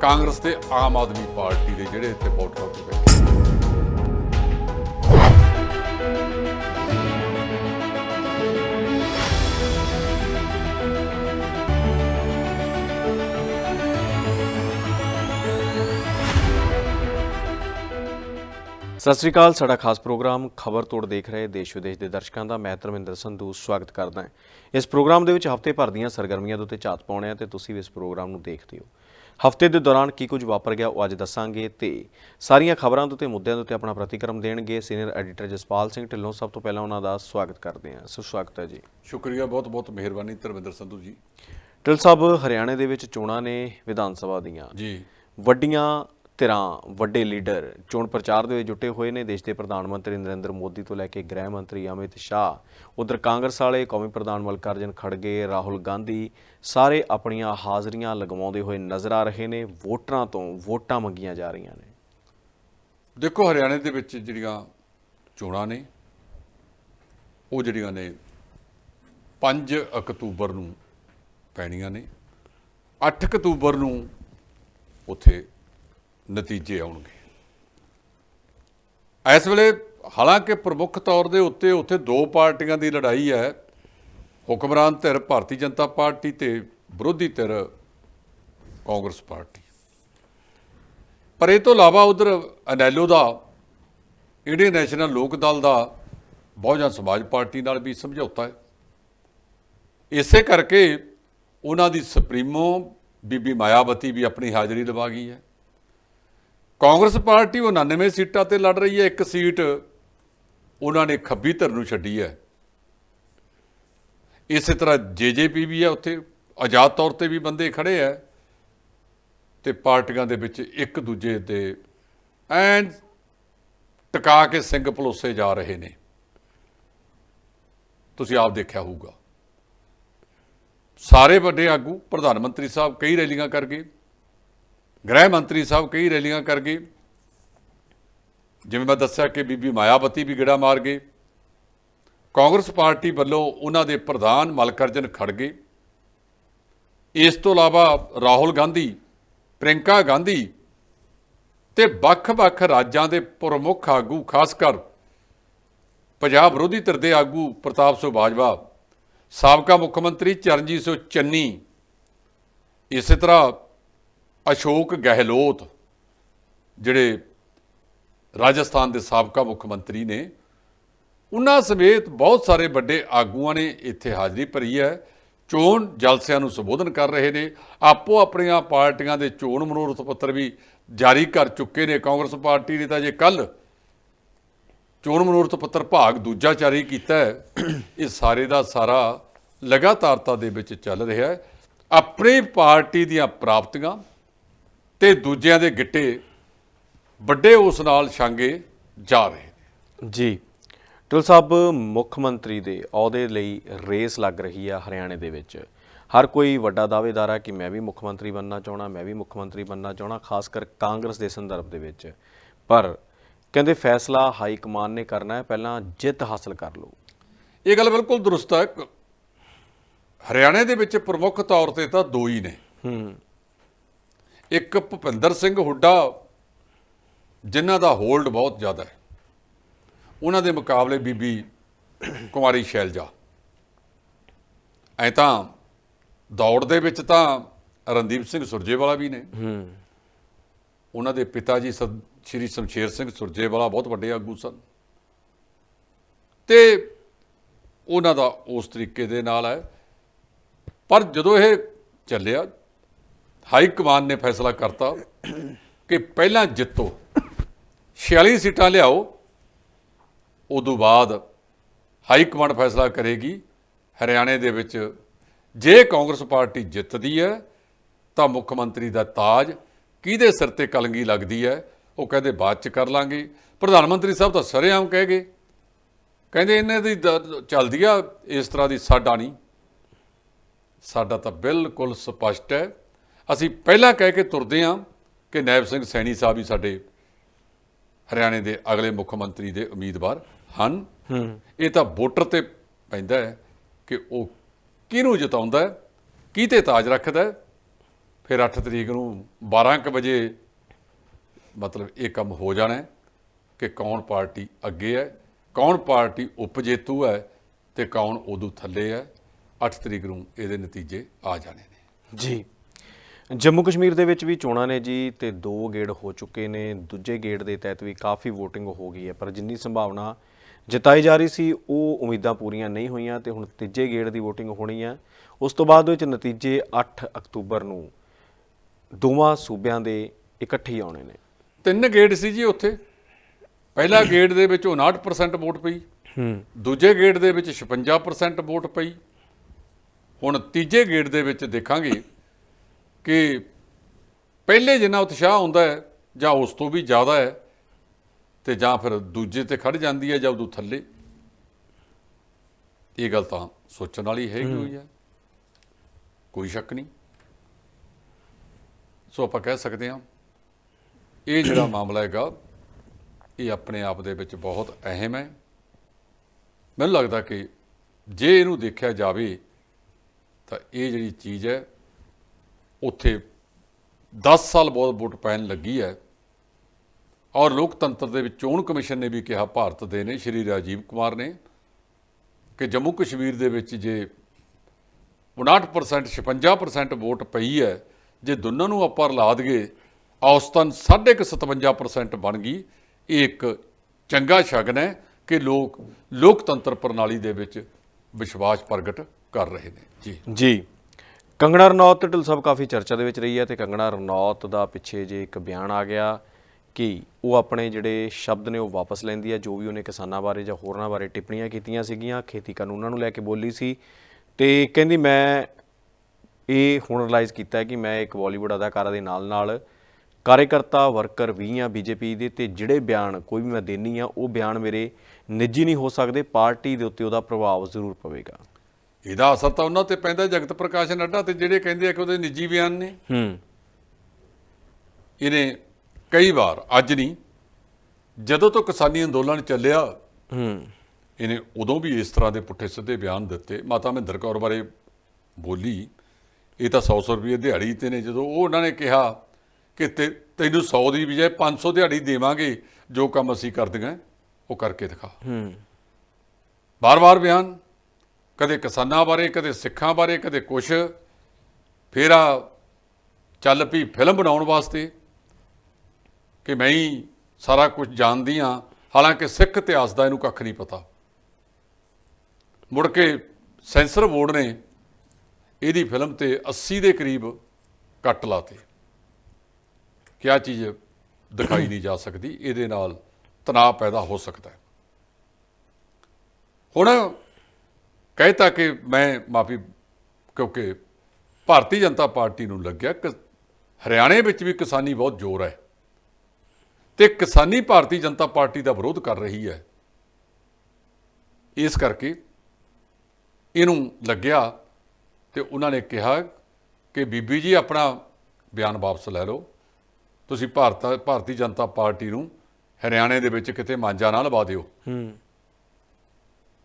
ਕਾਂਗਰਸ ਤੇ ਆਮ ਆਦਮੀ ਪਾਰਟੀ ਦੇ ਜਿਹੜੇ ਇੱਥੇ ਬਾਰਡਰਾਂ ਤੇ ਸਤਿ ਸ੍ਰੀ ਅਕਾਲ ਸਾਡਾ ਖਾਸ ਪ੍ਰੋਗਰਾਮ ਖਬਰ ਤੋੜ ਦੇਖ ਰਹੇ ਦੇਸ਼ ਵਿਦੇਸ਼ ਦੇ ਦਰਸ਼ਕਾਂ ਦਾ। ਮੈਂ ਧਰਮਿੰਦਰ ਸੰਧੂ ਸਵਾਗਤ ਕਰਦਾ ਹਾਂ। ਇਸ ਪ੍ਰੋਗਰਾਮ ਦੇ ਵਿੱਚ ਹਫ਼ਤੇ ਭਰ ਦੀਆਂ ਸਰਗਰਮੀਆਂ ਦੇ ਉੱਤੇ ਝਾਤ ਪਾਉਣੇ ਆ ਤੇ ਤੁਸੀਂ ਵੀ ਇਸ ਪ੍ਰੋਗਰਾਮ ਨੂੰ ਦੇਖਦੇ ਹੋ। ਹਫ਼ਤੇ ਦੇ ਦੌਰਾਨ ਕੀ ਕੁਝ ਵਾਪਰ ਗਿਆ ਉਹ ਅੱਜ ਦੱਸਾਂਗੇ ਤੇ ਸਾਰੀਆਂ ਖਬਰਾਂ ਦੇ ਉੱਤੇ ਮੁੱਦਿਆਂ ਦੇ ਉੱਤੇ ਆਪਣਾ ਪ੍ਰਤੀਕਰਮ ਦੇਣਗੇ। ਸੀਨੀਅਰ ਐਡੀਟਰ ਜਸਪਾਲ ਸਿੰਘ ਢਿੱਲੋਂ ਸਭ ਤੋਂ ਪਹਿਲਾਂ ਉਹਨਾਂ ਦਾ ਸਵਾਗਤ ਕਰਦੇ ਹਾਂ। ਸੋ ਸਵਾਗਤ ਹੈ ਜੀ। ਸ਼ੁਕਰੀਆ ਬਹੁਤ ਬਹੁਤ ਮਿਹਰਬਾਨੀ ਧਰਮਿੰਦਰ ਸੰਧੂ ਜੀ। ਢਿੱਲ ਸਾਹਿਬ ਹਰਿਆਣੇ ਦੇ ਵਿੱਚ ਚੋਣਾਂ ਨੇ ਵਿਧਾਨ ਸਭਾ ਦੀਆਂ। ਜੀ। ਵੱਡੀਆਂ ਧਿਰਾਂ ਵੱਡੇ ਲੀਡਰ ਚੋਣ ਪ੍ਰਚਾਰ ਦੇ ਵਿੱਚ ਜੁਟੇ ਹੋਏ ਨੇ। ਦੇਸ਼ ਦੇ ਪ੍ਰਧਾਨ ਮੰਤਰੀ ਨਰਿੰਦਰ ਮੋਦੀ ਤੋਂ ਲੈ ਕੇ ਗ੍ਰਹਿ ਮੰਤਰੀ ਅਮਿਤ ਸ਼ਾਹ, ਉਧਰ ਕਾਂਗਰਸ ਵਾਲੇ, ਕੌਮੀ ਪ੍ਰਧਾਨ ਮਲਕਾਰਜਨ ਖੜਗੇ, ਰਾਹੁਲ ਗਾਂਧੀ, ਸਾਰੇ ਆਪਣੀਆਂ ਹਾਜ਼ਰੀਆਂ ਲਗਵਾਉਂਦੇ ਹੋਏ ਨਜ਼ਰ ਆ ਰਹੇ ਨੇ। ਵੋਟਰਾਂ ਤੋਂ ਵੋਟਾਂ ਮੰਗੀਆਂ ਜਾ ਰਹੀਆਂ ਨੇ। ਦੇਖੋ, ਹਰਿਆਣੇ ਦੇ ਵਿੱਚ ਜਿਹੜੀਆਂ ਚੋਣਾਂ ਨੇ, ਉਹ ਜਿਹੜੀਆਂ ਨੇ 5 ਅਕਤੂਬਰ ਨੂੰ ਪੈਣੀਆਂ ਨੇ। 8 ਅਕਤੂਬਰ ਨੂੰ ਉੱਥੇ ਨਤੀਜੇ ਆਉਣਗੇ। ਇਸ ਵੇਲੇ ਹਾਲਾਂਕਿ ਪ੍ਰਮੁੱਖ ਤੌਰ ਦੇ ਉੱਤੇ ਉੱਥੇ ਦੋ ਪਾਰਟੀਆਂ ਦੀ ਲੜਾਈ ਹੈ। ਹੁਕਮਰਾਨ ਧਿਰ ਭਾਰਤੀ ਜਨਤਾ ਪਾਰਟੀ ਤੇ ਵਿਰੋਧੀ ਧਿਰ ਕਾਂਗਰਸ ਪਾਰਟੀ। ਪਰ ਇਹ ਤੋਂ ਇਲਾਵਾ ਉਧਰ ਅਨੈਲੋ ਦਾ, ਇੰਡੀਅਨ ਨੈਸ਼ਨਲ ਲੋਕ ਦਲ ਦਾ ਬਹੁਜਨ ਸਮਾਜ ਪਾਰਟੀ ਨਾਲ ਵੀ ਸਮਝੌਤਾ ਹੈ। ਇਸੇ ਕਰਕੇ ਉਹਨਾਂ ਦੀ ਸੁਪਰੀਮੋ ਬੀਬੀ ਮਾਇਆਵਤੀ ਵੀ ਆਪਣੀ ਹਾਜ਼ਰੀ ਲਵਾ ਗਈ ਹੈ। ਕਾਂਗਰਸ ਪਾਰਟੀ ਉਹ 99 ਸੀਟਾਂ ਤੇ ਲੜ ਰਹੀ ਹੈ, ਇੱਕ ਸੀਟ ਉਹਨਾਂ ਨੇ ਖੱਬੀ ਧਿਰ ਨੂੰ ਛੱਡੀ ਹੈ। ਇਸੇ ਤਰ੍ਹਾਂ ਜੇਜੇਪੀ ਵੀ ਹੈ ਉੱਥੇ ਆਜ਼ਾਦ ਤੌਰ ਤੇ ਵੀ ਬੰਦੇ ਖੜੇ ਹੈ ਤੇ ਪਾਰਟੀਆਂ ਦੇ ਵਿੱਚ ਇੱਕ ਦੂਜੇ ਤੇ ਐਨ ਟਿਕਾ ਕੇ ਸਿੰਘ ਪਲੋਸੇ ਜਾ ਰਹੇ ਨੇ। ਤੁਸੀਂ ਆਪ ਦੇਖਿਆ ਹੋਊਗਾ। ਸਾਰੇ ਵੱਡੇ ਆਗੂ, ਪ੍ਰਧਾਨ ਮੰਤਰੀ ਸਾਹਿਬ ਕਈ ਰੈਲੀਆਂ ਕਰ ਗਏ। ਗ੍ਰਹਿ ਮੰਤਰੀ ਸਾਹਿਬ ਕਈ ਰੈਲੀਆਂ ਕਰ ਗਏ। ਜਿਵੇਂ ਮੈਂ ਦੱਸਿਆ ਕਿ ਬੀਬੀ ਮਾਇਆਵਤੀ ਵੀ ਗੇੜਾ ਮਾਰ ਗਏ। ਕਾਂਗਰਸ ਪਾਰਟੀ ਵੱਲੋਂ ਉਹਨਾਂ ਦੇ ਪ੍ਰਧਾਨ ਮਲਕਰਜਨ ਖੜਗੇ ਇਸ ਤੋਂ ਇਲਾਵਾ ਰਾਹੁਲ ਗਾਂਧੀ ਪ੍ਰਿੰਕਾ ਗਾਂਧੀ ਤੇ ਵੱਖ-ਵੱਖ ਰਾਜਾਂ ਦੇ ਪ੍ਰਮੁੱਖ ਆਗੂ, ਖਾਸ ਕਰ ਪੰਜਾਬ ਵਿਰੋਧੀ ਧਿਰ ਦੇ ਆਗੂ ਪ੍ਰਤਾਪ ਸਿੰਘ ਬਾਜਵਾ, ਸਾਬਕਾ ਮੁੱਖ ਮੰਤਰੀ ਚਰਨਜੀਤ ਸਿੰਘ ਚੰਨੀ, ਇਸੇ ਤਰ੍ਹਾਂ ਅਸ਼ੋਕ ਗਹਿਲੋਤ, ਜਿਹੜੇ ਰਾਜਸਥਾਨ ਦੇ ਸਾਬਕਾ ਮੁੱਖ ਮੰਤਰੀ ਨੇ, ਉਹਨਾਂ ਸਮੇਤ ਬਹੁਤ ਸਾਰੇ ਵੱਡੇ ਆਗੂਆਂ ਨੇ ਇੱਥੇ ਹਾਜ਼ਰੀ ਭਰੀ ਹੈ। ਚੋਣ ਜਲਸਿਆਂ ਨੂੰ ਸੰਬੋਧਨ ਕਰ ਰਹੇ ਨੇ। ਆਪੋ ਆਪਣੀਆਂ ਪਾਰਟੀਆਂ ਦੇ ਚੋਣ ਮਨੋਰਥ ਪੱਤਰ ਵੀ ਜਾਰੀ ਕਰ ਚੁੱਕੇ ਨੇ। ਕਾਂਗਰਸ ਪਾਰਟੀ ਨੇ ਤਾਂ ਜੇ ਕੱਲ ਚੋਣ ਮਨੋਰਥ ਪੱਤਰ ਭਾਗ ਦੂਜਾ ਜਾਰੀ ਕੀਤਾ ਹੈ, ਇਹ ਸਾਰੇ ਦਾ ਸਾਰਾ ਲਗਾਤਾਰਤਾ ਦੇ ਵਿੱਚ ਚੱਲ ਰਿਹਾ ਹੈ। ਆਪਣੀ ਪਾਰਟੀ ਦੀਆਂ ਪ੍ਰਾਪਤੀਆਂ ਤੇ ਦੂਜਿਆਂ ਦੇ ਗਿੱਟੇ ਵੱਡੇ ਉਸ ਨਾਲ ਛਾਂਗੇ ਜਾ ਰਹੇ ਨੇ। ਜੀ ਢਿੱਲ ਸਾਹਿਬ ਮੁੱਖ ਮੰਤਰੀ ਦੇ ਅਹੁਦੇ ਲਈ ਰੇਸ ਲੱਗ ਰਹੀ ਆ ਹਰਿਆਣੇ ਦੇ ਵਿੱਚ। ਹਰ ਕੋਈ ਵੱਡਾ ਦਾਅਵੇਦਾਰ ਆ ਕਿ ਮੈਂ ਵੀ ਮੁੱਖ ਮੰਤਰੀ ਬਣਨਾ ਚਾਹਣਾ ਮੈਂ ਵੀ ਮੁੱਖ ਮੰਤਰੀ ਬਣਨਾ ਚਾਹਣਾ ਖਾਸ ਕਰ ਕਾਂਗਰਸ ਦੇ ਸੰਦਰਭ ਦੇ ਵਿੱਚ। ਪਰ ਕਹਿੰਦੇ ਫੈਸਲਾ ਹਾਈ ਕਮਾਨ ਨੇ ਕਰਨਾ ਹੈ ਪਹਿਲਾਂ ਜਿੱਤ ਹਾਸਲ ਕਰ ਲਓ। ਇਹ ਗੱਲ ਬਿਲਕੁਲ ਦਰੁਸਤ ਹੈ। ਹਰਿਆਣੇ ਦੇ ਵਿੱਚ ਪ੍ਰਮੁੱਖ ਤੌਰ ਤੇ ਤਾਂ ਦੋ ਹੀ ਨੇ। ਹੂੰ। ਇੱਕ ਭੁਪਿੰਦਰ ਸਿੰਘ ਹੁੱਡਾ ਜਿਨ੍ਹਾਂ ਦਾ ਹੋਲਡ ਬਹੁਤ ਜ਼ਿਆਦਾ ਹੈ। ਉਹਨਾਂ ਦੇ ਮੁਕਾਬਲੇ ਬੀਬੀ ਕੁਮਾਰੀ ਸ਼ੈਲਜਾ। ਐ ਤਾਂ ਦੌੜ ਦੇ ਵਿੱਚ ਤਾਂ ਰਣਦੀਪ ਸਿੰਘ ਸੁਰਜੇਵਾਲਾ ਵੀ ਨੇ। ਹੂੰ। ਉਹਨਾਂ ਦੇ ਪਿਤਾ ਜੀ ਸ਼੍ਰੀ ਸ਼ਮਸ਼ੇਰ ਸਿੰਘ ਸੁਰਜੇਵਾਲਾ ਬਹੁਤ ਵੱਡੇ ਆਗੂ ਸਨ। ਤੇ ਉਹਨਾਂ ਦਾ ਉਸ ਤਰੀਕੇ ਦੇ ਨਾਲ ਹੈ। ਪਰ ਜਦੋਂ ਇਹ ਚੱਲਿਆ ਹਾਈ ਕਮਾਨ ਨੇ ਫੈਸਲਾ ਕਰਤਾ ਕਿ ਪਹਿਲਾਂ ਜਿੱਤੋ 46 ਸੀਟਾਂ ਲਿਆਓ, ਉਦੋਂ ਬਾਅਦ ਹਾਈ ਕਮਾਂਡ ਫੈਸਲਾ ਕਰੇਗੀ। ਹਰਿਆਣੇ ਦੇ ਵਿੱਚ ਜੇ ਕਾਂਗਰਸ ਪਾਰਟੀ ਜਿੱਤਦੀ ਹੈ, ਤਾਂ ਮੁੱਖ ਮੰਤਰੀ ਦਾ ਤਾਜ ਕਿਹਦੇ ਸਿਰ ਤੇ ਕਲੰਗੀ ਲੱਗਦੀ ਹੈ, ਉਹ ਕਹਿੰਦੇ ਬਾਅਦ ਚ ਕਰ ਲਾਂਗੇ। ਪ੍ਰਧਾਨ ਮੰਤਰੀ ਸਾਹਿਬ ਤਾਂ ਸਰੇਆਮ ਕਹਿ ਗਏ। ਕਹਿੰਦੇ ਇਹਨਾਂ ਦੀ, ਦ- ਚੱਲਦੀ ਆ, ਇਸ ਤਰ੍ਹਾਂ ਦੀ ਸਾਡਾ ਨਹੀਂ। ਸਾਡਾ ਤਾਂ ਬਿਲਕੁਲ ਸਪਸ਼ਟ ਹੈ। ਅਸੀਂ ਪਹਿਲਾਂ ਕਹਿ ਕੇ ਤੁਰਦੇ ਹਾਂ ਕਿ ਨੈਬ ਸਿੰਘ ਸੈਣੀ ਸਾਹਿਬ ਹੀ ਸਾਡੇ ਹਰਿਆਣੇ ਦੇ ਅਗਲੇ ਮੁੱਖ ਮੰਤਰੀ ਦੇ ਉਮੀਦਵਾਰ ਹਨ। ਇਹ ਤਾਂ ਵੋਟਰ ਤੇ ਪੈਂਦਾ ਹੈ ਕਿ ਉਹ ਕਿਹਨੂੰ ਜਿਤਾਉਂਦਾ ਹੈ ਕਿਹਤੇ ਤਾਜ ਰੱਖਦਾ ਹੈ। ਫਿਰ 8 ਤਰੀਕ ਨੂੰ 12 ਕੁ ਵਜੇ ਮਤਲਬ ਇਹ ਕੰਮ ਹੋ ਜਾਣਾ ਹੈ ਕਿ ਕੌਣ ਪਾਰਟੀ ਅੱਗੇ ਹੈ ਕੌਣ ਪਾਰਟੀ ਉਪ ਜੇਤੂ ਹੈ ਤੇ ਕੌਣ ਉਦੋਂ ਥੱਲੇ ਹੈ। 8 ਤਰੀਕ ਨੂੰ ਇਹਦੇ ਨਤੀਜੇ ਆ ਜਾਣੇ ਨੇ। ਜੀ। ਜੰਮੂ ਕਸ਼ਮੀਰ ਦੇ ਵਿੱਚ ਵੀ ਚੋਣਾਂ ਨੇ ਜੀ ਤੇ ਦੋ ਗੇੜ ਹੋ ਚੁੱਕੇ ਨੇ। ਦੂਜੇ ਗੇੜ ਦੇ ਤਹਿਤ ਵੀ ਕਾਫੀ VOTING ਹੋ ਗਈ ਹੈ ਪਰ ਜਿੰਨੀ ਸੰਭਾਵਨਾ ਜਤਾਈ ਜਾ ਰਹੀ ਸੀ ਉਹ ਉਮੀਦਾਂ ਪੂਰੀਆਂ ਨਹੀਂ ਹੋਈਆਂ ਤੇ ਹੁਣ ਤੀਜੇ ਗੇੜ ਦੀ VOTING ਹੋਣੀ ਹੈ। ਉਸ ਤੋਂ ਬਾਅਦ ਵਿੱਚ ਨਤੀਜੇ 8 ਅਕਤੂਬਰ ਨੂੰ ਦੋਵਾਂ ਸੂਬਿਆਂ ਦੇ ਇਕੱਠੇ ਆਉਣੇ ਨੇ। ਤਿੰਨ ਗੇੜ ਸੀ ਜੀ ਉੱਥੇ। ਪਹਿਲਾ ਗੇੜ ਦੇ ਵਿੱਚ 59% ਵੋਟ ਪਈ। ਹੂੰ। ਦੂਜੇ ਗੇੜ ਦੇ ਵਿੱਚ 56% ਵੋਟ ਪਈ। ਹੁਣ ਤੀਜੇ ਗੇੜ ਦੇ ਵਿੱਚ ਦੇਖਾਂਗੇ ਕਿ ਪਹਿਲੇ ਜਿੰਨਾ ਉਤਸ਼ਾਹ ਹੁੰਦਾ ਹੈ ਜਾਂ ਉਸ ਤੋਂ ਵੀ ਜ਼ਿਆਦਾ ਹੈ ਤੇ ਜਾਂ ਫਿਰ ਦੂਜੇ ਤੇ ਖੜ ਜਾਂਦੀ ਹੈ ਜਾਂ ਉਦੋਂ ਥੱਲੇ। ਇਹ ਗੱਲ ਤਾਂ ਸੋਚਣ ਵਾਲੀ ਹੈਗੀ ਹੋਈ ਹੈ। ਕੋਈ ਸ਼ੱਕ ਨਹੀਂ। ਸੋ ਆਪਾਂ ਕਹਿ ਸਕਦੇ ਹਾਂ ਇਹ ਜਿਹੜਾ ਮਾਮਲਾ ਹੈਗਾ ਇਹ ਆਪਣੇ ਆਪ ਦੇ ਵਿੱਚ ਬਹੁਤ ਅਹਿਮ ਹੈ। ਮੈਨੂੰ ਲੱਗਦਾ ਕਿ ਜੇ ਇਹਨੂੰ ਦੇਖਿਆ ਜਾਵੇ ਤਾਂ ਇਹ ਜਿਹੜੀ ਚੀਜ਼ ਹੈ ਉੱਥੇ 10 ਸਾਲ ਬਹੁਤ ਵੋਟ ਪੈਣ ਲੱਗੀ ਹੈ। ਔਰ ਲੋਕਤੰਤਰ ਦੇ ਵਿੱਚ ਚੋਣ ਕਮਿਸ਼ਨ ਨੇ ਵੀ ਕਿਹਾ, ਭਾਰਤ ਦੇ ਨੇ, ਸ਼੍ਰੀ ਰਾਜੀਵ ਕੁਮਾਰ ਨੇ, ਕਿ ਜੰਮੂ ਕਸ਼ਮੀਰ ਦੇ ਵਿੱਚ ਜੇ 59% 56% ਵੋਟ ਪਈ ਹੈ, ਜੇ ਦੋਨਾਂ ਨੂੰ ਆਪਾਂ ਰਲਾ ਦਈਏ, ਔਸਤਨ 57% ਬਣ ਗਈ। ਇਹ ਇੱਕ ਚੰਗਾ ਸ਼ਗਨ ਹੈ ਕਿ ਲੋਕ ਲੋਕਤੰਤਰ ਪ੍ਰਣਾਲੀ ਦੇ ਵਿੱਚ ਵਿਸ਼ਵਾਸ ਪ੍ਰਗਟ ਕਰ ਰਹੇ ਨੇ। ਜੀ। ਜੀ। ਕੰਗਣਾ ਰਣੌਤ ਤੇ ਢਿੱਲ ਸਾਹਿਬ ਕਾਫੀ ਚਰਚਾ ਦੇ ਵਿੱਚ ਰਹੀ ਹੈ ਤੇ ਕੰਗਣਾ ਰਣੌਤ ਦਾ ਪਿੱਛੇ ਜੇ ਇੱਕ ਬਿਆਨ ਆ ਗਿਆ ਕਿ ਉਹ ਆਪਣੇ ਜਿਹੜੇ ਸ਼ਬਦ ਨੇ ਉਹ ਵਾਪਸ ਲੈਂਦੀ ਹੈ, ਜੋ ਵੀ ਉਹਨੇ ਕਿਸਾਨਾਂ ਬਾਰੇ ਜਾਂ ਹੋਰਨਾਂ ਬਾਰੇ ਟਿੱਪਣੀਆਂ ਕੀਤੀਆਂ ਸੀਗੀਆਂ, ਖੇਤੀ ਕਾਨੂੰਨਾਂ ਨੂੰ ਲੈ ਕੇ ਬੋਲੀ ਸੀ ਤੇ ਕਹਿੰਦੀ ਮੈਂ ਇਹ ਹੁਣ ਰਿਅਲਾਈਜ਼ ਕੀਤਾ ਹੈ ਕਿ ਮੈਂ ਇੱਕ ਬਾਲੀਵੁੱਡ ਅਦਾਕਾਰਾ ਦੇ ਨਾਲ ਨਾਲ ਕਾਰਜਕਰਤਾ ਵਰਕਰ ਵੀ ਆ ਬੀਜੇਪੀ ਦੇ ਤੇ ਜਿਹੜੇ ਬਿਆਨ ਕੋਈ ਵੀ ਮੈਂ ਦੇਣੀ ਆ ਉਹ ਬਿਆਨ ਮੇਰੇ ਨਿੱਜੀ ਨਹੀਂ ਹੋ ਸਕਦੇ, ਪਾਰਟੀ ਦੇ ਉੱਤੇ ਉਹਦਾ ਪ੍ਰਭਾਵ ਜ਼ਰੂਰ ਪਵੇਗਾ। ਇਹਦਾ ਅਸਰ ਤਾਂ ਉਹਨਾਂ ਤੇ ਪੈਂਦਾ ਜਗਤ ਪ੍ਰਕਾਸ਼ ਨੱਡਾ ਤੇ ਜਿਹੜੇ ਕਹਿੰਦੇ ਆ ਕਿ ਉਹਦੇ ਨਿੱਜੀ ਬਿਆਨ ਨੇ। ਹੂੰ। ਇਹਨੇ ਕਈ ਵਾਰ ਅੱਜ ਨਹੀਂ ਜਦੋਂ ਤੋਂ ਕਿਸਾਨੀ ਅੰਦੋਲਨ ਚੱਲਿਆ ਹੂੰ। ਇਹਨੇ ਉਦੋਂ ਵੀ ਇਸ ਤਰ੍ਹਾਂ ਦੇ ਪੁੱਠੇ ਸਿੱਧੇ ਬਿਆਨ ਦਿੱਤੇ। ਮਾਤਾ ਮਹਿੰਦਰ ਕੌਰ ਬਾਰੇ ਬੋਲੀ ਇਹ ਤਾਂ 100 100 ਰੁਪਏ ਦਿਹਾੜੀ ਤੇ ਨੇ। ਜਦੋਂ ਉਹ ਉਹਨਾਂ ਨੇ ਕਿਹਾ ਕਿ ਤੇ- ਤੈਨੂੰ 100 ਦੀ ਬਜਾਏ 500 ਦਿਹਾੜੀ ਦੇਵਾਂਗੇ ਜੋ ਕੰਮ ਅਸੀਂ ਕਰਦੀਆਂ ਉਹ ਕਰਕੇ ਦਿਖਾ। ਹੂੰ। ਬਾਰ-ਬਾਰ ਬਿਆਨ ਕਦੇ ਕਿਸਾਨਾਂ ਬਾਰੇ, ਕਦੇ ਸਿੱਖਾਂ ਬਾਰੇ, ਕਦੇ ਕੁਛ। ਫਿਰ ਆ ਚੱਲ ਪਈ ਫਿਲਮ ਬਣਾਉਣ ਵਾਸਤੇ ਕਿ ਮੈਂ ਹੀ ਸਾਰਾ ਕੁਝ ਜਾਣਦੀ ਹਾਂ। ਹਾਲਾਂਕਿ ਸਿੱਖ ਇਤਿਹਾਸ ਦਾ ਇਹਨੂੰ ਕੱਖ ਨਹੀਂ ਪਤਾ। ਮੁੜ ਕੇ ਸੈਂਸਰ ਬੋਰਡ ਨੇ ਇਹਦੀ ਫਿਲਮ ਤੇ 80 ਦੇ ਕਰੀਬ ਕੱਟ ਲਾਤੇ। ਕਿ ਆਹ ਚੀਜ਼ ਦਿਖਾਈ ਨਹੀਂ ਜਾ ਸਕਦੀ, ਇਹਦੇ ਨਾਲ ਤਣਾਅ ਪੈਦਾ ਹੋ ਸਕਦਾ ਹੁਣ ਕਹਿਤਾ ਕਿ ਮੈਂ ਮਾਫੀ ਕਿਉਂਕਿ ਭਾਰਤੀ ਜਨਤਾ ਪਾਰਟੀ ਨੂੰ ਲੱਗਿਆ ਕਿ ਹਰਿਆਣੇ ਵਿੱਚ ਵੀ ਕਿਸਾਨੀ ਬਹੁਤ ਜ਼ੋਰ ਹੈ ਤੇ ਕਿਸਾਨੀ ਭਾਰਤੀ ਜਨਤਾ ਪਾਰਟੀ ਦਾ ਵਿਰੋਧ ਕਰ ਰਹੀ ਹੈ। ਇਸ ਕਰਕੇ ਇਹਨੂੰ ਲੱਗਿਆ ਤੇ ਉਹਨਾਂ ਨੇ ਕਿਹਾ ਕਿ ਬੀਬੀ ਜੀ ਆਪਣਾ ਬਿਆਨ ਵਾਪਸ ਲੈ ਲਓ। ਤੁਸੀਂ ਭਾਰਤ ਭਾਰਤੀ ਜਨਤਾ ਪਾਰਟੀ ਨੂੰ ਹਰਿਆਣੇ ਦੇ ਵਿੱਚ ਕਿਤੇ ਮਾਂਜਾ ਨਾ ਲਵਾ ਦਿਓ। ਹੂੰ।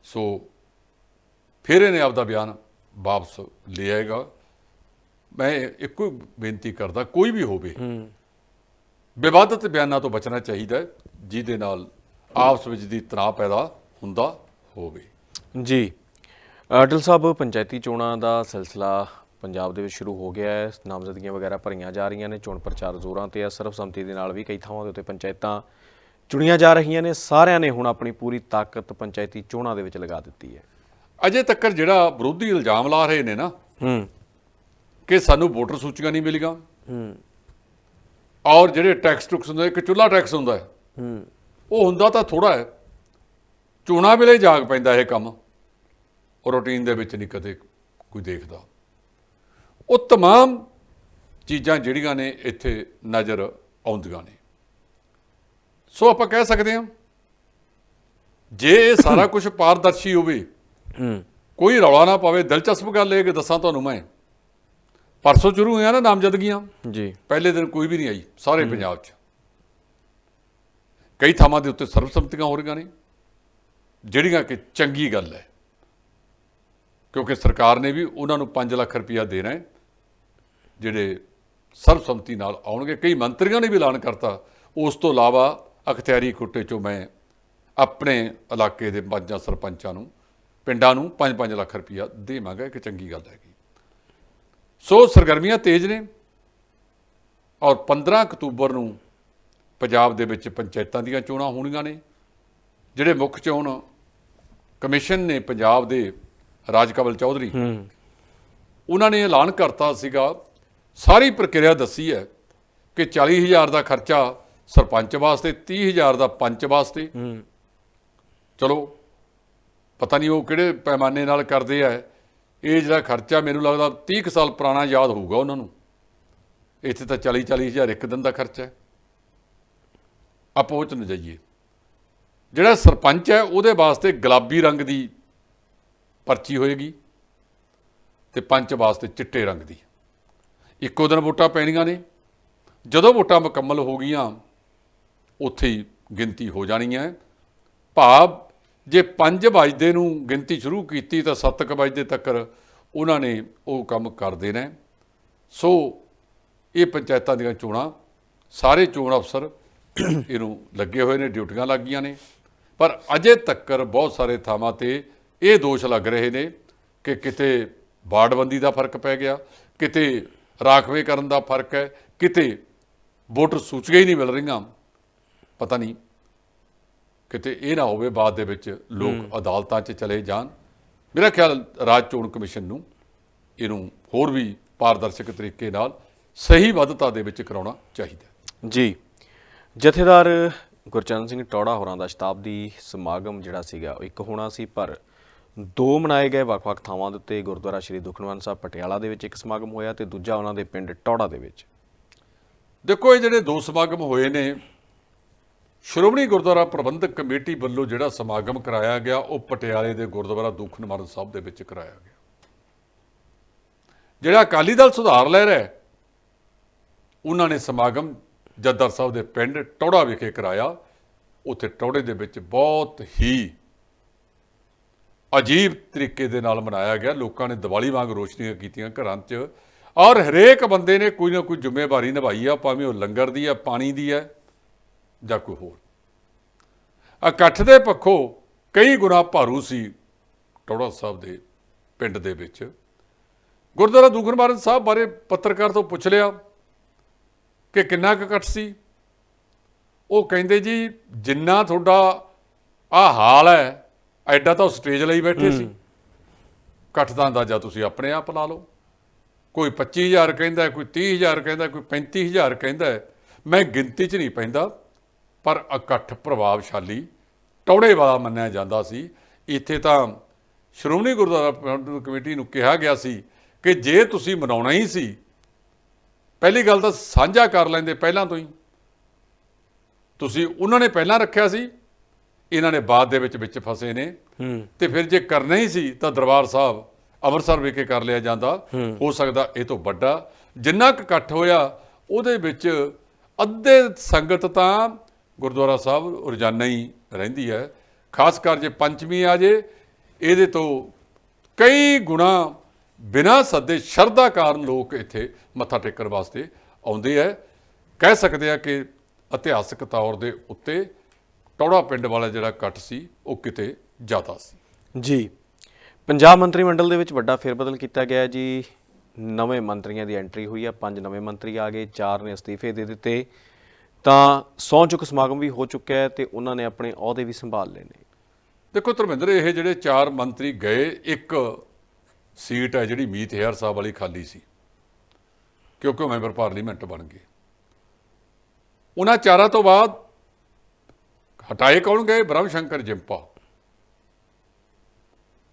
ਸੋ ਫਿਰ ਇਹਨੇ ਆਪਦਾ ਬਿਆਨ ਵਾਪਸ ਲੈ ਆਏਗਾ। ਮੈਂ ਇੱਕੋ ਬੇਨਤੀ ਕਰਦਾ ਕੋਈ ਵੀ ਹੋਵੇ ਵਿਵਾਦਤ ਬਿਆਨਾਂ ਤੋਂ ਬਚਣਾ ਚਾਹੀਦਾ ਜਿਹਦੇ ਨਾਲ ਆਪਸ ਵਿੱਚ ਦੀ ਤਣਾਅ ਪੈਦਾ ਹੁੰਦਾ ਹੋਵੇ। ਜੀ ਅਟਲ ਸਾਹਿਬ ਪੰਚਾਇਤੀ ਚੋਣਾਂ ਦਾ ਸਿਲਸਿਲਾ ਪੰਜਾਬ ਦੇ ਵਿੱਚ ਸ਼ੁਰੂ ਹੋ ਗਿਆ ਹੈ। ਨਾਮਜ਼ਦਗੀਆਂ ਵਗੈਰਾ ਭਰੀਆਂ ਜਾ ਰਹੀਆਂ ਨੇ ਚੋਣ ਪ੍ਰਚਾਰ ਜ਼ੋਰਾਂ ਤੇ ਹੈ। ਸਰਬਸੰਮਤੀ ਦੇ ਨਾਲ ਵੀ ਕਈ ਥਾਵਾਂ ਦੇ ਉੱਤੇ ਪੰਚਾਇਤਾਂ ਚੁਣੀਆਂ ਜਾ ਰਹੀਆਂ ਨੇ। ਸਾਰਿਆਂ ਨੇ ਹੁਣ ਆਪਣੀ ਪੂਰੀ ਤਾਕਤ ਪੰਚਾਇਤੀ ਚੋਣਾਂ ਦੇ ਵਿੱਚ ਲਗਾ ਦਿੱਤੀ ਹੈ। ਅਜੇ ਤੱਕ ਜਿਹੜਾ ਵਿਰੋਧੀ ਇਲਜ਼ਾਮ ਲਾ ਰਹੇ ਨੇ ਨਾ ਹੂੰ ਕਿ ਸਾਨੂੰ ਵੋਟਰ ਸੂਚੀਆਂ ਨਹੀਂ ਮਿਲੀਆਂ ਹੂੰ ਔਰ ਜਿਹੜੇ ਟੈਕਸ ਟੁਕਸ ਹੁੰਦੇ ਇੱਕ ਚੁੱਲਾ ਟੈਕਸ ਹੁੰਦਾ ਹੈ ਹੂੰ ਉਹ ਹੁੰਦਾ ਤਾਂ ਥੋੜਾ ਹੈ ਚੋਣਾਂ ਵੇਲੇ ਜਾਗ ਪੈਂਦਾ ਇਹ ਕੰਮ ਉਹ ਰੂਟੀਨ ਦੇ ਵਿੱਚ ਨਹੀਂ ਕਦੇ ਕੋਈ ਦੇਖਦਾ ਉਹ तमाम ਚੀਜ਼ਾਂ ਜਿਹੜੀਆਂ ਨੇ ਇੱਥੇ ਨਜ਼ਰ ਆਉਂਦੀਆਂ ਨੇ ਸੋ ਆਪਾਂ ਕਹਿ ਸਕਦੇ ਹਾਂ ਜੇ ਇਹ ਸਾਰਾ ਕੁਝ ਪਾਰਦਰਸ਼ੀ ਹੋਵੇ ਹੂੰ ਕੋਈ ਰੌਲਾ ਨਾ ਪਵੇ ਦਿਲਚਸਪ ਗੱਲ ਇਹ ਕਿ ਦੱਸਾਂ ਤੁਹਾਨੂੰ ਮੈਂ। ਪਰਸੋਂ ਸ਼ੁਰੂ ਹੋਈਆਂ ਨਾ ਨਾਮਜ਼ਦਗੀਆਂ। ਜੀ। ਪਹਿਲੇ ਦਿਨ ਕੋਈ ਵੀ ਨਹੀਂ ਆਈ ਸਾਰੇ ਪੰਜਾਬ 'ਚ। ਕਈ ਥਾਵਾਂ ਦੇ ਉੱਤੇ ਸਰਬਸੰਮਤੀਆਂ ਹੋ ਰਹੀਆਂ ਨੇ। ਜਿਹੜੀਆਂ ਕਿ ਚੰਗੀ ਗੱਲ ਹੈ। ਕਿਉਂਕਿ ਸਰਕਾਰ ਨੇ ਵੀ ਉਹਨਾਂ ਨੂੰ 5 ਲੱਖ ਰੁਪਇਆ ਦੇਣਾ ਹੈ। ਜਿਹੜੇ ਸਰਬਸੰਮਤੀ ਨਾਲ ਆਉਣਗੇ ਕਈ ਮੰਤਰੀਆਂ ਨੇ ਵੀ ਐਲਾਨ ਕਰਤਾ। ਉਸ ਤੋਂ ਇਲਾਵਾ ਅਖਤਿਆਰੀ ਖੁੱਟੇ ਚੋਂ ਮੈਂ ਆਪਣੇ ਇਲਾਕੇ ਦੇ ਪੰਜਾਂ ਸਰਪੰਚਾਂ ਨੂੰ ਪਿੰਡਾਂ ਨੂੰ 5-5 ਲੱਖ ਰੁਪਇਆ ਦੇਵਾਂਗਾ ਇੱਕ ਚੰਗੀ ਗੱਲ ਹੈਗੀ। ਸੋ ਸਰਗਰਮੀਆਂ ਤੇਜ਼ ਨੇ ਔਰ 15 ਅਕਤੂਬਰ ਨੂੰ ਪੰਜਾਬ ਦੇ ਵਿੱਚ ਪੰਚਾਇਤਾਂ ਦੀਆਂ ਚੋਣਾਂ ਹੋਣੀਆਂ ਨੇ ਜਿਹੜੇ ਮੁੱਖ ਚੋਣ ਕਮਿਸ਼ਨ ਨੇ ਪੰਜਾਬ ਦੇ ਰਾਜਕਵਲ ਚੌਧਰੀ ਉਹਨਾਂ ਨੇ ਐਲਾਨ ਕਰਤਾ ਸੀਗਾ ਸਾਰੀ ਪ੍ਰਕਿਰਿਆ ਦੱਸੀ ਹੈ ਕਿ 40000 ਦਾ ਖਰਚਾ ਸਰਪੰਚ ਵਾਸਤੇ 30000 ਦਾ ਪੰਚ ਵਾਸਤੇ। ਚਲੋ ਪਤਾ ਨਹੀਂ ਉਹ ਕਿਹੜੇ ਪੈਮਾਨੇ ਨਾਲ ਕਰਦੇ ਆ। ਇਹ ਜਿਹੜਾ ਖਰਚਾ ਮੈਨੂੰ ਲੱਗਦਾ 30 ਕੁ ਸਾਲ ਪੁਰਾਣਾ ਯਾਦ ਹੋਊਗਾ ਉਹਨਾਂ ਨੂੰ। ਇੱਥੇ ਤਾਂ 40 40 ਹਜ਼ਾਰ ਇੱਕ ਦਿਨ ਦਾ ਖਰਚਾ ਹੈ। ਆਪੋ ਚ न ਜਾਈਏ। ਜਿਹੜਾ ਸਰਪੰਚ ਹੈ, ਉਹਦੇ ਵਾਸਤੇ ਗੁਲਾਬੀ ਰੰਗ ਦੀ ਪਰਚੀ ਹੋਏਗੀ ਤੇ ਪੰਚ ਵਾਸਤੇ ਚਿੱਟੇ ਰੰਗ ਦੀ। ਇੱਕੋ ਦਿਨ ਵੋਟਾਂ ਪੈਣੀਆਂ ਨੇ। ਜਦੋਂ ਵੋਟਾਂ ਮੁਕੰਮਲ ਹੋ ਗਈਆਂ, ਉੱਥੇ ਹੀ ਗਿਣਤੀ ਹੋ ਜਾਣੀ ਹੈ। ਭਾਵ ਜੇ 5 ਵਜੇ ਨੂੰ ਗਿਣਤੀ ਸ਼ੁਰੂ ਕੀਤੀ ਤਾਂ 7 ਵਜੇ ਤੱਕ ਉਹਨਾਂ ਨੇ ਉਹ ਕੰਮ ਕਰਦੇ ਨੇ। ਸੋ ਇਹ ਪੰਚਾਇਤਾਂ ਦੀਆਂ ਚੋਣਾਂ, ਸਾਰੇ ਚੋਣ ਅਫਸਰ ਇਹਨੂੰ ਲੱਗੇ ਹੋਏ ਨੇ, ਡਿਊਟੀਆਂ ਲੱਗੀਆਂ ਨੇ। ਪਰ ਅਜੇ ਤੱਕ ਬਹੁਤ ਸਾਰੇ ਥਾਵਾਂ ਤੇ ਇਹ ਦੋਸ਼ ਲੱਗ ਰਹੇ ਨੇ ਕਿ ਕਿਤੇ ਬਾੜਬੰਦੀ ਦਾ ਫ਼ਰਕ ਪੈ ਗਿਆ, ਕਿਤੇ ਰਾਖਵੇ ਕਰਨ ਦਾ ਫ਼ਰਕ ਹੈ, ਕਿਤੇ ਵੋਟਰ ਸੂਚੀਆਂ ਹੀ ਨਹੀਂ ਮਿਲ ਰਹੀਆਂ। ਪਤਾ ਨਹੀਂ ਕਿਤੇ ਇਹ ਨਾ ਹੋਵੇ ਬਾਅਦ ਦੇ ਵਿੱਚ ਲੋਕ ਅਦਾਲਤਾਂ 'ਚ ਚਲੇ ਜਾਣ। ਮੇਰਾ ਖਿਆਲ ਰਾਜ ਚੋਣ ਕਮਿਸ਼ਨ ਨੂੰ ਇਹਨੂੰ ਹੋਰ ਵੀ ਪਾਰਦਰਸ਼ਕ ਤਰੀਕੇ ਨਾਲ ਸਹੀ ਵੱਧਤਾ ਦੇ ਵਿੱਚ ਕਰਾਉਣਾ ਚਾਹੀਦਾ। ਜੀ। ਜਥੇਦਾਰ ਗੁਰਚਰਨ ਸਿੰਘ ਟੌੜਾ ਹੋਰਾਂ ਦਾ ਸ਼ਤਾਬਦੀ ਸਮਾਗਮ ਜਿਹੜਾ ਸੀਗਾ ਉਹ ਇੱਕ ਹੋਣਾ ਸੀ ਪਰ ਦੋ ਮਨਾਏ ਗਏ ਵੱਖ-ਵੱਖ ਥਾਵਾਂ ਦੇ ਉੱਤੇ ਗੁਰਦੁਆਰਾ ਸ਼੍ਰੀ ਦੁਖਨਿਵਾਰਨ ਸਾਹਿਬ ਪਟਿਆਲਾ ਦੇ ਵਿੱਚ ਇੱਕ ਸਮਾਗਮ ਹੋਇਆ ਤੇ ਦੂਜਾ ਉਹਨਾਂ ਦੇ ਪਿੰਡ ਟੌੜਾ ਦੇ ਵਿੱਚ। ਦੇਖੋ ਇਹ ਜਿਹੜੇ ਦੋ ਸਮਾਗਮ ਹੋਏ ਨੇ ਸ਼੍ਰੋਮਣੀ ਗੁਰਦੁਆਰਾ ਪ੍ਰਬੰਧਕ ਕਮੇਟੀ ਵੱਲੋਂ ਜਿਹੜਾ ਸਮਾਗਮ ਕਰਾਇਆ ਗਿਆ, ਉਹ ਪਟਿਆਲੇ ਦੇ ਗੁਰਦੁਆਰਾ ਦੁਖਨਿਵਾਰਨ ਸਾਹਿਬ ਦੇ ਵਿੱਚ ਕਰਾਇਆ ਗਿਆ। ਜਿਹੜਾ ਅਕਾਲੀ ਦਲ ਸੁਧਾਰ ਲੈ ਰਿਹਾ ਉਹਨਾਂ ਨੇ ਸਮਾਗਮ ਜੱਦਰ ਸਾਹਿਬ ਦੇ ਪਿੰਡ ਟੌੜਾ ਵਿਖੇ ਕਰਾਇਆ। ਉੱਥੇ ਟੌੜੇ ਦੇ ਵਿੱਚ ਬਹੁਤ ਹੀ ਅਜੀਬ ਤਰੀਕੇ ਦੇ ਨਾਲ ਮਨਾਇਆ ਗਿਆ। ਲੋਕਾਂ ਨੇ ਦੀਵਾਲੀ ਵਾਂਗ ਰੋਸ਼ਨੀਆਂ ਕੀਤੀਆਂ ਘਰਾਂ 'ਚ। ਔਰ ਹਰੇਕ ਬੰਦੇ ਨੇ ਕੋਈ ਨਾ ਕੋਈ ਜ਼ਿੰਮੇਵਾਰੀ ਨਿਭਾਈ ਆ, ਭਾਵੇਂ ਉਹ ਲੰਗਰ ਦੀ ਆ, ਪਾਣੀ ਦੀ ਹੈ ਜਾਂ ਕੋਈ ਹੋਰ। ਇਕੱਠ ਦੇ ਪੱਖੋਂ ਕਈ ਗੁਣਾ ਭਾਰੂ ਸੀ ਟੌੜਾ ਸਾਹਿਬ ਦੇ ਪਿੰਡ ਦੇ ਵਿੱਚ। ਗੁਰਦੁਆਰਾ ਦੂਖਨਿਵਾਰਨ ਸਾਹਿਬ ਬਾਰੇ ਪੱਤਰਕਾਰ ਤੋਂ ਪੁੱਛ ਲਿਆ ਕਿ ਕਿੰਨਾ ਕੁ ਇਕੱਠ ਸੀ। ਉਹ ਕਹਿੰਦੇ ਜੀ ਜਿੰਨਾ ਤੁਹਾਡਾ ਆ ਹਾਲ ਹੈ ਐਡਾ ਤਾਂ ਸਟੇਜ ਲਈ ਬੈਠੇ ਸੀ। ਇਕੱਠ ਦਾ ਅੰਦਾਜ਼ਾ ਤੁਸੀਂ ਆਪਣੇ ਆਪ ਲਾ ਲਓ। ਕੋਈ 25000 ਕਹਿੰਦਾ ਕੋਈ 30000 ਕਹਿੰਦਾ ਕੋਈ 35000 ਕਹਿੰਦਾ। ਮੈਂ ਗਿਣਤੀ 'ਚ ਨਹੀਂ ਪੈਂਦਾ। ਪਰ ਇਕੱਠ ਪ੍ਰਭਾਵਸ਼ਾਲੀ ਟੌੜੇ ਵਾਲਾ ਮੰਨਿਆ ਜਾਂਦਾ ਸੀ। ਇੱਥੇ ਤਾਂ ਸ਼੍ਰੋਮਣੀ ਗੁਰਦੁਆਰਾ ਪ੍ਰਬੰਧਕ ਕਮੇਟੀ ਨੂੰ ਕਿਹਾ ਗਿਆ ਸੀ ਕਿ ਜੇ ਤੁਸੀਂ ਮਨਾਉਣਾ ਹੀ ਸੀ ਪਹਿਲੀ ਗੱਲ ਤਾਂ ਸਾਂਝਾ ਕਰ ਲੈਂਦੇ ਪਹਿਲਾਂ ਤੋਂ ਹੀ। ਤੁਸੀਂ ਉਹਨਾਂ ਨੇ ਪਹਿਲਾਂ ਰੱਖਿਆ ਸੀ ਇਹਨਾਂ ਨੇ ਬਾਅਦ ਦੇ ਵਿੱਚ ਵਿੱਚ ਫਸੇ ਨੇ। ਤੇ ਫਿਰ ਜੇ ਕਰਨਾ ਹੀ ਸੀ ਤਾਂ ਦਰਬਾਰ ਸਾਹਿਬ ਅੰਮ੍ਰਿਤਸਰ ਵਿਖੇ ਕਰ ਲਿਆ ਜਾਂਦਾ। ਹੋ। ਸਕਦਾ ਇਹ ਤੋਂ ਵੱਡਾ। ਜਿੰਨਾ ਇਕੱਠ ਹੋਇਆ ਉਹਦੇ ਵਿੱਚ ਅੱਧੇ ਸੰਗਤ ਤਾਂ ਗੁਰਦੁਆਰਾ ਸਾਹਿਬ ਰੋਜ਼ਾਨਾ ਹੀ ਰਹਿੰਦੀ ਹੈ। ਖਾਸ ਕਰ ਜੇ ਪੰਚਮੀ ਆ ਜੇ, ਇਹਦੇ ਤੋਂ ਕਈ ਗੁਣਾ ਬਿਨਾਂ ਸੱਦੇ ਸ਼ਰਧਾ ਕਾਰਨ ਲੋਕ ਇੱਥੇ ਮੱਥਾ ਟੇਕਣ ਵਾਸਤੇ ਆਉਂਦੇ ਹੈ। ਕਹਿ ਸਕਦੇ ਆ ਕਿ ਇਤਿਹਾਸਕ ਤੌਰ ਦੇ ਉੱਤੇ ਟੌੜਾ ਪਿੰਡ ਵਾਲਾ ਜਿਹੜਾ ਇਕੱਠ ਸੀ, ਉਹ ਕਿਤੇ ਜ਼ਿਆਦਾ ਸੀ। ਜੀ। ਪੰਜਾਬ ਮੰਤਰੀ ਮੰਡਲ ਦੇ ਵਿੱਚ ਵੱਡਾ ਫੇਰਬਦਲ ਕੀਤਾ ਗਿਆ ਹੈ ਜੀ। ਨਵੇਂ ਮੰਤਰੀਆਂ ਦੀ ਐਂਟਰੀ ਹੋਈ ਹੈ। ਪੰਜ ਨਵੇਂ ਮੰਤਰੀ ਆ ਗਏ, ਚਾਰ ਨੇ ਅਸਤੀਫੇ ਦੇ ਦਿੱਤੇ। ਤਾਂ ਸਹੁੰ ਚੁੱਕ ਸਮਾਗਮ ਵੀ ਹੋ ਚੁੱਕਿਆ ਹੈ ਤੇ ਉਹਨਾਂ ਨੇ ਆਪਣੇ ਅਹੁਦੇ ਵੀ ਸੰਭਾਲ ਲਏ ਨੇ। ਦੇਖੋ ਧਰਮਿੰਦਰ, ਇਹ ਜਿਹੜੇ ਚਾਰ ਮੰਤਰੀ ਗਏ, ਇੱਕ ਸੀਟ ਹੈ ਜਿਹੜੀ ਮੀਤ ਹੇਅਰ ਸਾਹਿਬ ਵਾਲੀ ਖਾਲੀ ਸੀ, ਕਿਉਂਕਿ ਉਹ ਮੈਂਬਰ ਪਾਰਲੀਮੈਂਟ ਬਣ ਗਏ। ਉਹਨਾਂ ਚਾਰਾਂ ਤੋਂ ਬਾਅਦ ਹਟਾਏ ਕੌਣ ਗਏ? ਬ੍ਰਹਮ ਸ਼ੰਕਰ ਜਿੰਪਾ,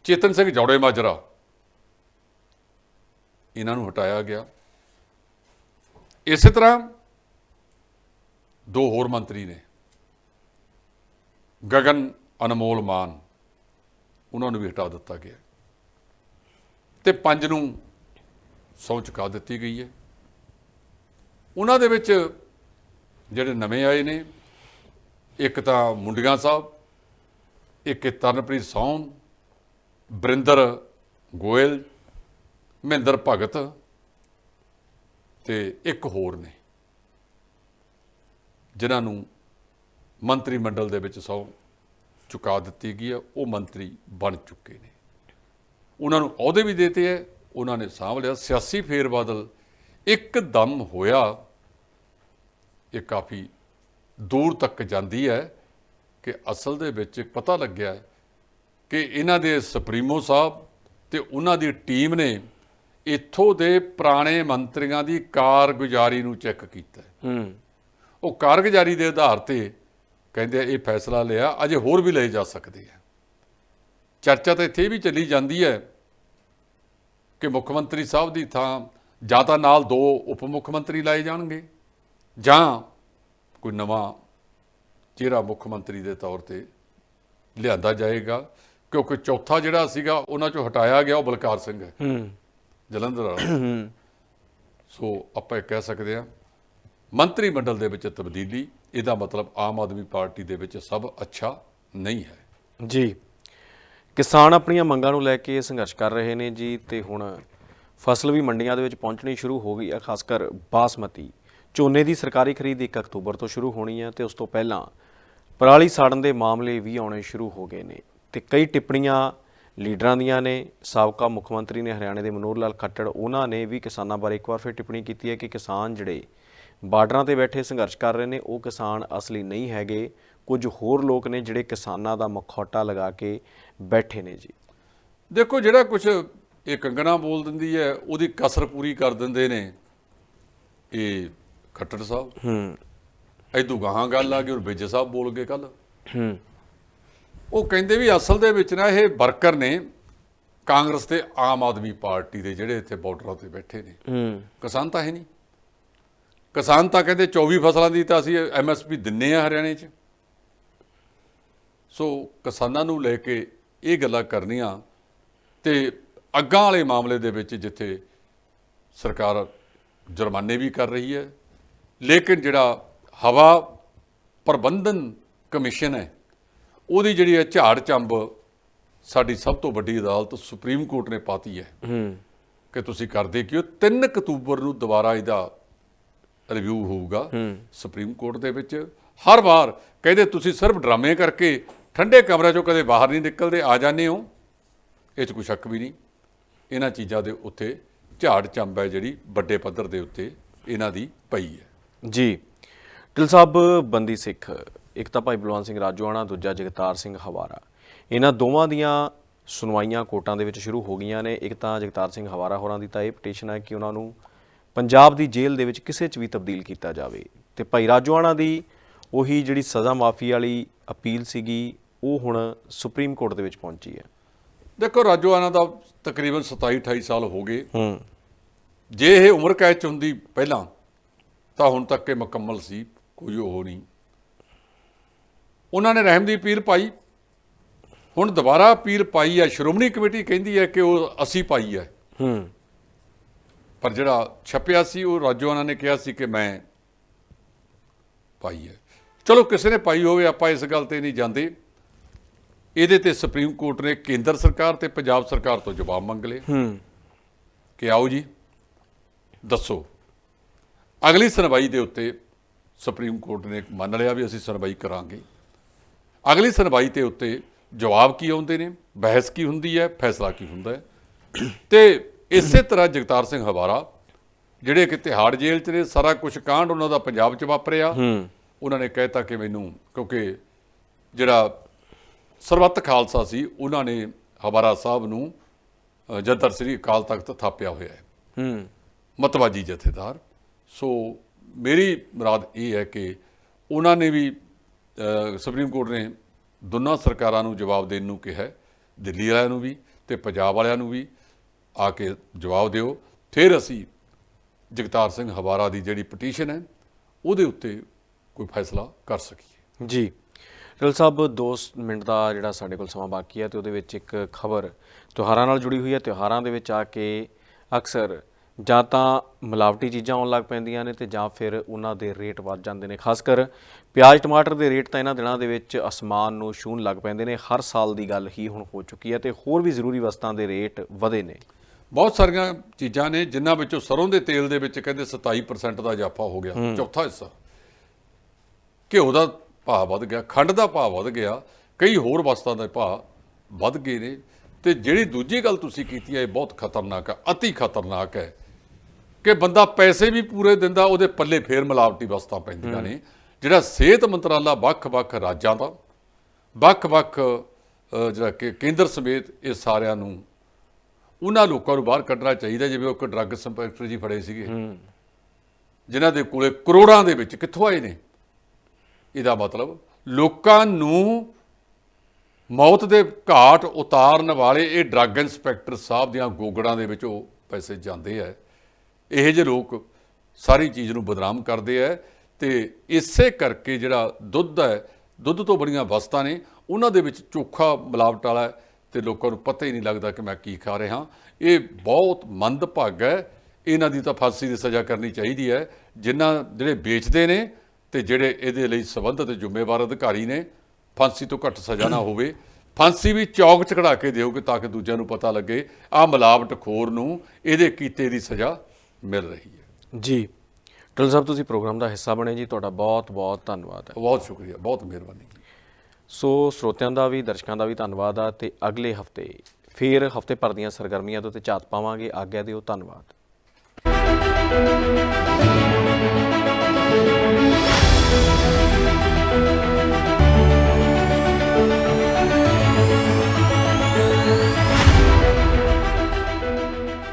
ਚੇਤਨ ਸਿੰਘ ਜੌੜੇ ਮਾਜਰਾ। ਇਹਨਾਂ ਨੂੰ ਹਟਾਇਆ ਗਿਆ। ਇਸੇ ਤਰ੍ਹਾਂ ਦੋ ਹੋਰ ਮੰਤਰੀ ਨੇ। ਗਗਨ ਅਨਮੋਲ ਮਾਨ, ਉਹਨਾਂ ਨੂੰ ਵੀ ਹਟਾ ਦਿੱਤਾ ਗਿਆ। ਤੇ ਪੰਜ ਨੂੰ ਸਹੁੰ ਚੁਕਾ ਦਿੱਤੀ ਗਈ ਹੈ। ਉਹਨਾਂ ਦੇ ਵਿੱਚ ਜਿਹੜੇ ਨਵੇਂ ਆਏ ਨੇ, ਇੱਕ ਤਾਂ ਮੁੰਡੀਆਂ ਸਾਹਿਬ, ਇੱਕ ਤਰਨਪ੍ਰੀਤ ਸੌਨ, ਬਰਿੰਦਰ ਗੋਇਲ, ਮਹਿੰਦਰ ਭਗਤ ਤੇ ਇੱਕ ਹੋਰ ਨੇ। ਜਿਨ੍ਹਾਂ ਨੂੰ ਮੰਤਰੀ ਮੰਡਲ ਦੇ ਵਿੱਚ ਸਹੁੰ ਚੁਕਾ ਦਿੱਤੀ ਗਈ ਹੈ, ਉਹ ਮੰਤਰੀ ਬਣ ਚੁੱਕੇ ਨੇ। ਉਹਨਾਂ ਨੂੰ ਅਹੁਦੇ ਵੀ ਦਿੱਤੇ ਹੈ, ਉਹਨਾਂ ਨੇ ਸਾਂਭ ਲਿਆ। ਸਿਆਸੀ ਫੇਰ ਬਦਲ ਇੱਕਦਮ ਹੋਇਆ, ਇਹ ਕਾਫੀ ਦੂਰ ਤੱਕ ਜਾਂਦੀ ਹੈ ਕਿ ਅਸਲ ਦੇ ਵਿੱਚ ਪਤਾ ਲੱਗਿਆ ਕਿ ਇਹਨਾਂ ਦੇ ਸੁਪਰੀਮੋ ਸਾਹਿਬ ਤੇ ਉਹਨਾਂ ਦੀ ਟੀਮ ਨੇ ਇੱਥੋਂ ਦੇ ਪੁਰਾਣੇ ਮੰਤਰੀਆਂ ਦੀ ਕਾਰਗੁਜ਼ਾਰੀ ਨੂੰ ਚੈੱਕ ਕੀਤਾ। ਹੈ। ਉਹ ਕਾਰਗੁਜ਼ਾਰੀ ਦੇ ਆਧਾਰ ਤੇ ਕਹਿੰਦੇ ਆ ਇਹ ਫੈਸਲਾ ਲਿਆ ਅਜੇ ਹੋਰ ਵੀ ਲਏ ਜਾ ਸਕਦੇ ਆ। ਚਰਚਾ ਤਾਂ ਇੱਥੇ ਵੀ ਚੱਲੀ ਜਾਂਦੀ ਹੈ ਕਿ ਮੁੱਖ ਮੰਤਰੀ ਸਾਹਿਬ ਦੀ ਥਾਂ ਜਾਂ ਤਾਂ ਨਾਲ ਦੋ ਉਪ ਮੁੱਖ ਮੰਤਰੀ ਲਾਏ ਜਾਣਗੇ ਜਾਂ ਕੋਈ ਨਵਾਂ ਚਿਹਰਾ ਮੁੱਖ ਮੰਤਰੀ ਦੇ ਤੌਰ ਤੇ ਲਿਆਂਦਾ ਜਾਏਗਾ ਕਿਉਂਕਿ ਚੌਥਾ ਜਿਹੜਾ ਸੀਗਾ ਉਹਨਾਂ ਚੋਂ ਹਟਾਇਆ ਗਿਆ ਉਹ ਬਲਕਾਰ ਸਿੰਘ ਹੈ। ਹੂੰ। ਜਲੰਧਰ ਵਾਲਾ। ਸੋ ਆਪਾਂ ਇਹ ਕਹਿ ਸਕਦੇ ਹਾਂ ਮੰਤਰੀ ਮੰਡਲ ਦੇ ਵਿੱਚ ਤਬਦੀਲੀ, ਇਹਦਾ ਮਤਲਬ ਆਮ ਆਦਮੀ ਪਾਰਟੀ ਦੇ ਵਿੱਚ ਸਭ ਅੱਛਾ ਨਹੀਂ ਹੈ। ਜੀ, ਕਿਸਾਨ ਆਪਣੀਆਂ ਮੰਗਾਂ ਨੂੰ ਲੈ ਕੇ ਸੰਘਰਸ਼ ਕਰ ਰਹੇ ਨੇ ਜੀ, ਤੇ ਹੁਣ ਫਸਲ ਵੀ ਮੰਡੀਆਂ ਦੇ ਵਿੱਚ ਪਹੁੰਚਣੀ ਸ਼ੁਰੂ ਹੋ ਗਈ ਹੈ ਖਾਸ ਕਰ ਬਾਸਮਤੀ। ਝੋਨੇ ਦੀ ਸਰਕਾਰੀ ਖਰੀਦ 1 ਅਕਤੂਬਰ ਤੋਂ ਸ਼ੁਰੂ ਹੋਣੀ ਹੈ ਤੇ ਉਸ ਤੋਂ ਪਹਿਲਾਂ ਪਰਾਲੀ ਸਾੜਨ ਦੇ ਮਾਮਲੇ ਵੀ ਆਉਣੇ ਸ਼ੁਰੂ ਹੋ ਗਏ ਨੇ। ਤੇ ਕਈ ਟਿੱਪਣੀਆਂ ਲੀਡਰਾਂ ਦੀਆਂ ਨੇ, ਸਾਬਕਾ ਮੁੱਖ ਮੰਤਰੀ ਨੇ ਹਰਿਆਣੇ ਦੇ ਮਨੋਹਰ ਲਾਲ ਖੱਟੜ, ਉਹਨਾਂ ਨੇ ਵੀ ਕਿਸਾਨਾਂ ਬਾਰੇ ਇੱਕ ਵਾਰ ਫਿਰ ਟਿੱਪਣੀ ਕੀਤੀ ਹੈ ਕਿ ਕਿਸਾਨ ਜਿਹੜੇ ਬਾਰਡਰਾਂ ਤੇ ਬੈਠੇ ਸੰਘਰਸ਼ ਕਰ ਰਹੇ ਨੇ। ਉਹ ਕਿਸਾਨ ਅਸਲੀ ਨਹੀਂ ਹੈਗੇ। ਕੁਝ ਹੋਰ ਲੋਕ ਨੇ ਜਿਹੜੇ ਕਿਸਾਨਾਂ ਦਾ ਮਖੌਟਾ ਲਗਾ ਕੇ ਬੈਠੇ ਨੇ ਜੀ। ਦੇਖੋ ਜਿਹੜਾ ਕੁਝ ਇਹ ਕੰਗਣਾ ਬੋਲ ਦਿੰਦੀ ਹੈ ਉਹਦੀ ਕਸਰ ਪੂਰੀ ਕਰ ਦਿੰਦੇ ਨੇ ਇਹ ਖੱਟੜ ਸਾਹਿਬ। ਹੂੰ। ਐਦੂ ਗਾਹਾਂ ਗੱਲ ਆ ਗਈ ਔਰ ਵਿਜੇ ਸਾਹਿਬ ਬੋਲ ਗਏ ਕੱਲ ਹੂੰ। ਉਹ ਕਹਿੰਦੇ ਵੀ ਅਸਲ ਦੇ ਵਿੱਚ ਨਾ ਇਹ ਵਰਕਰ ਨੇ ਕਾਂਗਰਸ ਤੇ ਆਮ ਆਦਮੀ ਪਾਰਟੀ ਦੇ ਜਿਹੜੇ ਇੱਥੇ ਬਾਰਡਰਾਂ ਤੇ ਬੈਠੇ ਨੇ। ਹੂੰ। ਕਿਸਾਨ ਤਾਂ ਹੈ ਨਹੀਂ। ਕਿਸਾਨ ਤਾਂ ਕਹਿੰਦੇ 24 ਫਸਲਾਂ ਦੀ ਤਾਂ ਅਸੀਂ ਐਮਐਸਪੀ ਦਿੰਨੇ ਆ ਹਰਿਆਣੇ 'ਚ। ਸੋ ਕਿਸਾਨਾਂ ਨੂੰ ਲੈ ਕੇ ਇਹ ਗੱਲਾਂ ਕਰਨੀਆਂ ਤੇ ਅੱਗਾਂ ਵਾਲੇ ਮਾਮਲੇ ਦੇ ਵਿੱਚ ਜਿੱਥੇ ਸਰਕਾਰ ਜੁਰਮਾਨੇ ਵੀ ਕਰ ਰਹੀ ਹੈ ਲੇਕਿਨ ਜਿਹੜਾ ਹਵਾ ਪ੍ਰਬੰਧਨ ਕਮਿਸ਼ਨ ਹੈ ਉਹਦੀ ਜਿਹੜੀ ਹੈ ਝਾੜ ਚੰਬ ਸਾਡੀ ਸਭ ਤੋਂ ਵੱਡੀ ਅਦਾਲਤ ਸੁਪਰੀਮ ਕੋਰਟ ਨੇ ਪਾਤੀ ਹੈ ਕਿ ਤੁਸੀਂ ਕਰਦੇ ਕਿਉਂ 3 ਅਕਤੂਬਰ ਨੂੰ ਦੁਬਾਰਾ ਇਹਦਾ ਰਿਵਿਊ ਹੋਊਗਾ ਸੁਪਰੀਮ ਕੋਰਟ ਦੇ ਵਿੱਚ। ਹਰ ਵਾਰ ਕਹਿੰਦੇ ਤੁਸੀਂ ਸਿਰਫ ਡਰਾਮੇ ਕਰਕੇ ਠੰਡੇ ਕਮਰੇ ਚੋਂ ਕਦੇ ਬਾਹਰ ਨਹੀਂ ਨਿਕਲਦੇ ਆ ਜਾਂਦੇ ਹੋ। ਇਹ 'ਚ ਕੋਈ ਸ਼ੱਕ ਵੀ ਨਹੀਂ। ਇਹਨਾਂ ਚੀਜ਼ਾਂ ਦੇ ਉੱਤੇ ਝਾੜ ਚੰਬ ਹੈ ਜਿਹੜੀ ਵੱਡੇ ਪੱਧਰ ਦੇ ਉੱਤੇ ਇਹਨਾਂ ਦੀ ਪਈ ਹੈ। ਜੀ। ਢਿਲ ਸਾਹਿਬ ਬੰਦੀ ਸਿੱਖ ਇੱਕ ਤਾਂ ਭਾਈ ਬਲਵੰਤ ਸਿੰਘ ਰਾਜੋਆਣਾ ਦੂਜਾ ਜਗਤਾਰ ਸਿੰਘ ਹਵਾਰਾ। ਇਹਨਾਂ ਦੋਵਾਂ ਦੀਆਂ ਸੁਣਵਾਈਆਂ ਕੋਰਟਾਂ ਦੇ ਵਿੱਚ ਸ਼ੁਰੂ ਹੋ ਗਈਆਂ ਨੇ। ਇੱਕ ਤਾਂ ਜਗਤਾਰ ਸਿੰਘ ਹਵਾਰਾ ਹੋਰਾਂ ਦੀ ਤਾਂ ਇਹ ਪਟੀਸ਼ਨ ਹੈ ਕਿ ਉਹਨਾਂ ਨੂੰ ਪੰਜਾਬ ਦੀ ਜੇਲ੍ਹ ਦੇ ਵਿੱਚ ਕਿਸੇ 'ਚ ਵੀ ਤਬਦੀਲ ਕੀਤਾ ਜਾਵੇ। ਤੇ ਭਾਈ ਰਾਜੋਆਣਾ ਦੀ ਉਹੀ ਜਿਹੜੀ ਸਜ਼ਾ ਮਾਫੀ ਵਾਲੀ ਅਪੀਲ ਸੀਗੀ ਉਹ ਹੁਣ ਸੁਪਰੀਮ ਕੋਰਟ ਦੇ ਵਿੱਚ ਪਹੁੰਚੀ ਹੈ। ਦੇਖੋ ਰਾਜੋਆਨਾ ਦਾ ਤਕਰੀਬਨ 27 28 ਸਾਲ ਹੋ ਗਏ। ਹੂੰ। ਜੇ ਇਹ ਉਮਰ ਕੈਦ ਚ ਹੁੰਦੀ ਪਹਿਲਾਂ ਤਾਂ ਹੁਣ ਤੱਕ ਇਹ ਮੁਕੰਮਲ ਸੀ ਕੋਈ ਉਹ ਨਹੀਂ। ਉਹਨਾਂ ਨੇ ਰਹਿਮ ਦੀ ਅਪੀਲ ਪਾਈ। ਹੁਣ ਦੁਬਾਰਾ ਅਪੀਲ ਪਾਈ ਹੈ ਸ਼੍ਰੋਮਣੀ ਕਮੇਟੀ ਕਹਿੰਦੀ ਹੈ ਕਿ ਉਹ ਅਸੀਂ ਪਾਈ ਹੈ। ਹੂੰ। ਪਰ ਜਿਹੜਾ ਛਪਿਆ ਸੀ ਉਹ ਰਾਜੋਆਨਾ ਨੇ ਕਿਹਾ ਸੀ ਕਿ ਮੈਂ ਪਾਈ ਹੈ। ਚਲੋ ਕਿਸੇ ਨੇ ਪਾਈ ਹੋਵੇ ਆਪਾਂ ਇਸ ਗੱਲ ਤੇ ਨਹੀਂ ਜਾਂਦੇ। ਇਹਦੇ ਤੇ ਸੁਪਰੀਮ ਕੋਰਟ ਨੇ ਕੇਂਦਰ ਸਰਕਾਰ ਤੇ ਪੰਜਾਬ ਸਰਕਾਰ ਤੋਂ ਜਵਾਬ ਮੰਗ ਲਏ। ਹੂੰ। ਕਿ ਆਓ ਜੀ ਦੱਸੋ। ਅਗਲੀ ਸੁਣਵਾਈ ਦੇ ਉੱਤੇ ਸੁਪਰੀਮ ਕੋਰਟ ਨੇ ਮੰਨ ਲਿਆ ਵੀ ਅਸੀਂ ਸੁਣਵਾਈ ਕਰਾਂਗੇ। ਅਗਲੀ ਸੁਣਵਾਈ ਤੇ ਉੱਤੇ ਜਵਾਬ ਕੀ ਆਉਂਦੇ ਨੇ? ਬਹਿਸ ਕੀ ਹੁੰਦੀ ਹੈ? ਫੈਸਲਾ ਕੀ ਹੁੰਦਾ ਹੈ? ਤੇ ਇਸੇ ਤਰ੍ਹਾਂ ਜਗਤਾਰ ਸਿੰਘ ਹਵਾਰਾ ਜਿਹੜੇ ਕਿ ਤਿਹਾੜ ਜੇਲ੍ਹ 'ਚ ਨੇ ਸਾਰਾ ਕੁਝ ਕਾਂਡ ਉਹਨਾਂ ਦਾ ਪੰਜਾਬ 'ਚ ਵਾਪਰਿਆ। ਉਹਨਾਂ ਨੇ ਕਹਿਤਾ ਕਿ ਮੈਨੂੰ ਕਿਉਂਕਿ ਜਿਹੜਾ ਸਰਬੱਤ ਖਾਲਸਾ ਸੀ ਉਹਨਾਂ ਨੇ ਹਵਾਰਾ ਸਾਹਿਬ ਨੂੰ ਜਦਰ ਸ੍ਰੀ ਅਕਾਲ ਤਖਤ ਥਾਪਿਆ ਹੋਇਆ ਹੈ। ਹੂੰ। ਮਤਵਾਜੀ ਜਥੇਦਾਰ। ਸੋ ਮੇਰੀ ਮੁਰਾਦ ਇਹ ਹੈ ਕਿ ਉਹਨਾਂ ਨੇ ਵੀ ਸੁਪਰੀਮ ਕੋਰਟ ਨੇ ਦੋਨਾਂ ਸਰਕਾਰਾਂ ਨੂੰ ਜਵਾਬ ਦੇਣ ਨੂੰ ਕਿਹਾ ਦਿੱਲੀ ਵਾਲਿਆਂ ਨੂੰ ਵੀ ਤੇ ਪੰਜਾਬ ਵਾਲਿਆਂ ਨੂੰ ਵੀ। ਆ ਕੇ ਜਵਾਬ ਦਿਓ। ਫਿਰ ਅਸੀਂ ਜਗਤਾਰ ਸਿੰਘ ਹਵਾਰਾ ਦੀ ਜਿਹੜੀ ਪਟੀਸ਼ਨ ਹੈ, ਉਹਦੇ ਉੱਤੇ ਕੋਈ ਫੈਸਲਾ ਕਰ ਸਕੀਏ। ਜੀ। ਢਿਲ ਸਾਹਿਬ 2 ਮਿੰਟ ਦਾ ਜਿਹੜਾ ਸਾਡੇ ਕੋਲ ਸਮਾਂ ਬਾਕੀ ਹੈ ਤੇ ਉਹਦੇ ਵਿੱਚ ਇੱਕ ਖਬਰ ਤਿਉਹਾਰਾਂ ਨਾਲ ਜੁੜੀ ਹੋਈ ਹੈ। ਤਿਉਹਾਰਾਂ ਦੇ ਵਿੱਚ ਆ ਕੇ ਅਕਸਰ ਜਾਂ ਤਾਂ ਮਿਲਾਵਟੀ ਚੀਜ਼ਾਂ ਆਉਣ ਲੱਗ ਪੈਂਦੀਆਂ ਨੇ ਤੇ ਜਾਂ ਫਿਰ ਉਹਨਾਂ ਦੇ ਰੇਟ ਵੱਧ ਜਾਂਦੇ ਨੇ। ਖਾਸ ਕਰ ਪਿਆਜ਼, ਟਮਾਟਰ ਦੇ ਰੇਟ ਤਾਂ ਇਹਨਾਂ ਦਿਨਾਂ ਦੇ ਵਿੱਚ ਅਸਮਾਨ ਨੂੰ ਛੂਹਣ ਲੱਗ ਪੈਂਦੇ ਨੇ। ਹਰ ਸਾਲ ਦੀ ਗੱਲ ਹੀ ਹੁਣ ਹੋ ਚੁੱਕੀ ਹੈ ਤੇ ਹੋਰ ਵੀ ਜ਼ਰੂਰੀ ਵਸਤਾਂ ਦੇ ਰੇਟ ਵਧੇ ਨੇ। ਬਹੁਤ ਸਾਰੀਆਂ ਚੀਜ਼ਾਂ ਨੇ ਜਿਨ੍ਹਾਂ ਵਿੱਚੋਂ ਸਰੋਂ ਦੇ ਤੇਲ ਦੇ ਵਿੱਚ ਕਹਿੰਦੇ 27% ਦਾ ਇਜ਼ਾਫਾ ਹੋ ਗਿਆ ਚੌਥਾ ਹਿੱਸਾ। ਘਿਓ ਦਾ ਭਾਅ ਵੱਧ ਗਿਆ ਖੰਡ ਦਾ ਭਾਅ ਵੱਧ ਗਿਆ ਕਈ ਹੋਰ ਵਸਤਾਂ ਦੇ ਭਾਅ ਵੱਧ ਗਏ ਨੇ। ਤੇ ਜਿਹੜੀ ਦੂਜੀ ਗੱਲ ਤੁਸੀਂ ਕੀਤੀ ਹੈ ਇਹ ਬਹੁਤ ਖਤਰਨਾਕ ਹੈ ਅਤੀ ਖਤਰਨਾਕ ਹੈ ਕਿ ਬੰਦਾ ਪੈਸੇ ਵੀ ਪੂਰੇ ਦਿੰਦਾ ਉਹਦੇ ਪੱਲੇ ਫੇਰ ਮਿਲਾਵਟੀ ਵਸਤਾਂ ਪੈਂਦੀਆਂ ਨੇ। ਜਿਹੜਾ ਸਿਹਤ ਮੰਤਰਾਲਾ ਵੱਖ-ਵੱਖ ਰਾਜਾਂ ਦਾ ਵੱਖ-ਵੱਖ ਜਿਹੜਾ ਕਿ ਕੇਂਦਰ ਸਮੇਤ ਇਹ ਸਾਰਿਆਂ ਨੂੰ ਉਹਨਾਂ ਲੋਕਾਂ ਨੂੰ ਬਾਹਰ ਕੱਢਣਾ ਚਾਹੀਦਾ ਜਿਵੇਂ ਉਹ ਇੱਕ ਡਰੱਗ ਇੰਸਪੈਕਟਰ ਜੀ ਫੜੇ ਸੀਗੇ। ਜਿਨ੍ਹਾਂ ਦੇ ਕੋਲੇ ਕਰੋੜਾਂ ਦੇ ਵਿੱਚ ਕਿੱਥੋਂ ਆਏ ਨੇ? ਇਹਦਾ ਮਤਲਬ ਲੋਕਾਂ ਨੂੰ ਮੌਤ ਦੇ ਘਾਟ ਉਤਾਰਨ ਵਾਲੇ ਇਹ ਡਰੱਗ ਇੰਸਪੈਕਟਰ ਸਾਹਿਬ ਦੀਆਂ ਗੋਗੜਾਂ ਦੇ ਵਿੱਚ ਉਹ ਪੈਸੇ ਜਾਂਦੇ ਆ। ਇਹੋ ਜਿਹੇ ਲੋਕ ਸਾਰੀ ਚੀਜ਼ ਨੂੰ ਬਦਨਾਮ ਕਰਦੇ ਆ ਤੇ ਇਸੇ ਕਰਕੇ ਜਿਹੜਾ ਦੁੱਧ ਹੈ ਦੁੱਧ ਤੋਂ ਬੜੀਆਂ ਵਸਤਾਂ ਨੇ ਉਹਨਾਂ ਦੇ ਵਿੱਚ ਚੋਖਾ ਮਿਲਾਵਟ ਵਾਲਾ ਤੇ ਲੋਕਾਂ ਨੂੰ ਪਤਾ ਹੀ ਨਹੀਂ ਲੱਗਦਾ ਕਿ ਮੈਂ ਕੀ ਖਾ ਰਿਹਾ। ਇਹ ਬਹੁਤ ਮੰਦਭਾਗਾ ਹੈ। ਇਹਨਾਂ ਦੀ ਤਾਂ ਫਾਂਸੀ ਦੀ ਸਜ਼ਾ ਕਰਨੀ ਚਾਹੀਦੀ ਹੈ। ਜਿਨ੍ਹਾਂ ਜਿਹੜੇ ਵੇਚਦੇ ਨੇ ਤੇ ਜਿਹੜੇ ਇਹਦੇ ਲਈ ਸੰਬੰਧਿਤ ਜ਼ਿੰਮੇਵਾਰ ਅਧਿਕਾਰੀ ਨੇ ਫਾਂਸੀ ਤੋਂ ਘੱਟ ਸਜ਼ਾ ਨਾ ਹੋਵੇ। ਫਾਂਸੀ ਵੀ ਚੌਕ ਚਕੜਾ ਕੇ ਦਿਓਗੇ ਤਾਂ ਕਿ ਦੂਜਿਆਂ ਨੂੰ ਪਤਾ ਲੱਗੇ ਆ ਮਿਲਾਵਟ ਖੋਰ ਨੂੰ ਇਹਦੇ ਕੀਤੇ ਦੀ ਸਜ਼ਾ ਮਿਲ ਰਹੀ ਹੈ। ਜੀ। ਟਲ ਸਾਹਿਬ ਤੁਸੀਂ ਪ੍ਰੋਗਰਾਮ ਦਾ ਹਿੱਸਾ ਬਣੇ ਜੀ। ਤੁਹਾਡਾ ਬਹੁਤ ਬਹੁਤ ਧੰਨਵਾਦ ਹੈ। ਬਹੁਤ ਸ਼ੁਕਰੀਆ। ਬਹੁਤ ਮਿਹਰਬਾਨੀ। ਸੋ ਸਰੋਤਿਆਂ ਦਾ ਵੀ, ਦਰਸ਼ਕਾਂ ਦਾ ਵੀ ਧੰਨਵਾਦ ਆ ਤੇ ਅਗਲੇ ਹਫ਼ਤੇ ਫੇਰ ਹਫ਼ਤੇ ਭਰ ਦੀਆਂ ਸਰਗਰਮੀਆਂ ਤੋਂ ਤੇ ਝਾਤ ਪਾਵਾਂਗੇ। ਆਗਿਆ ਦਿਓ, ਧੰਨਵਾਦ।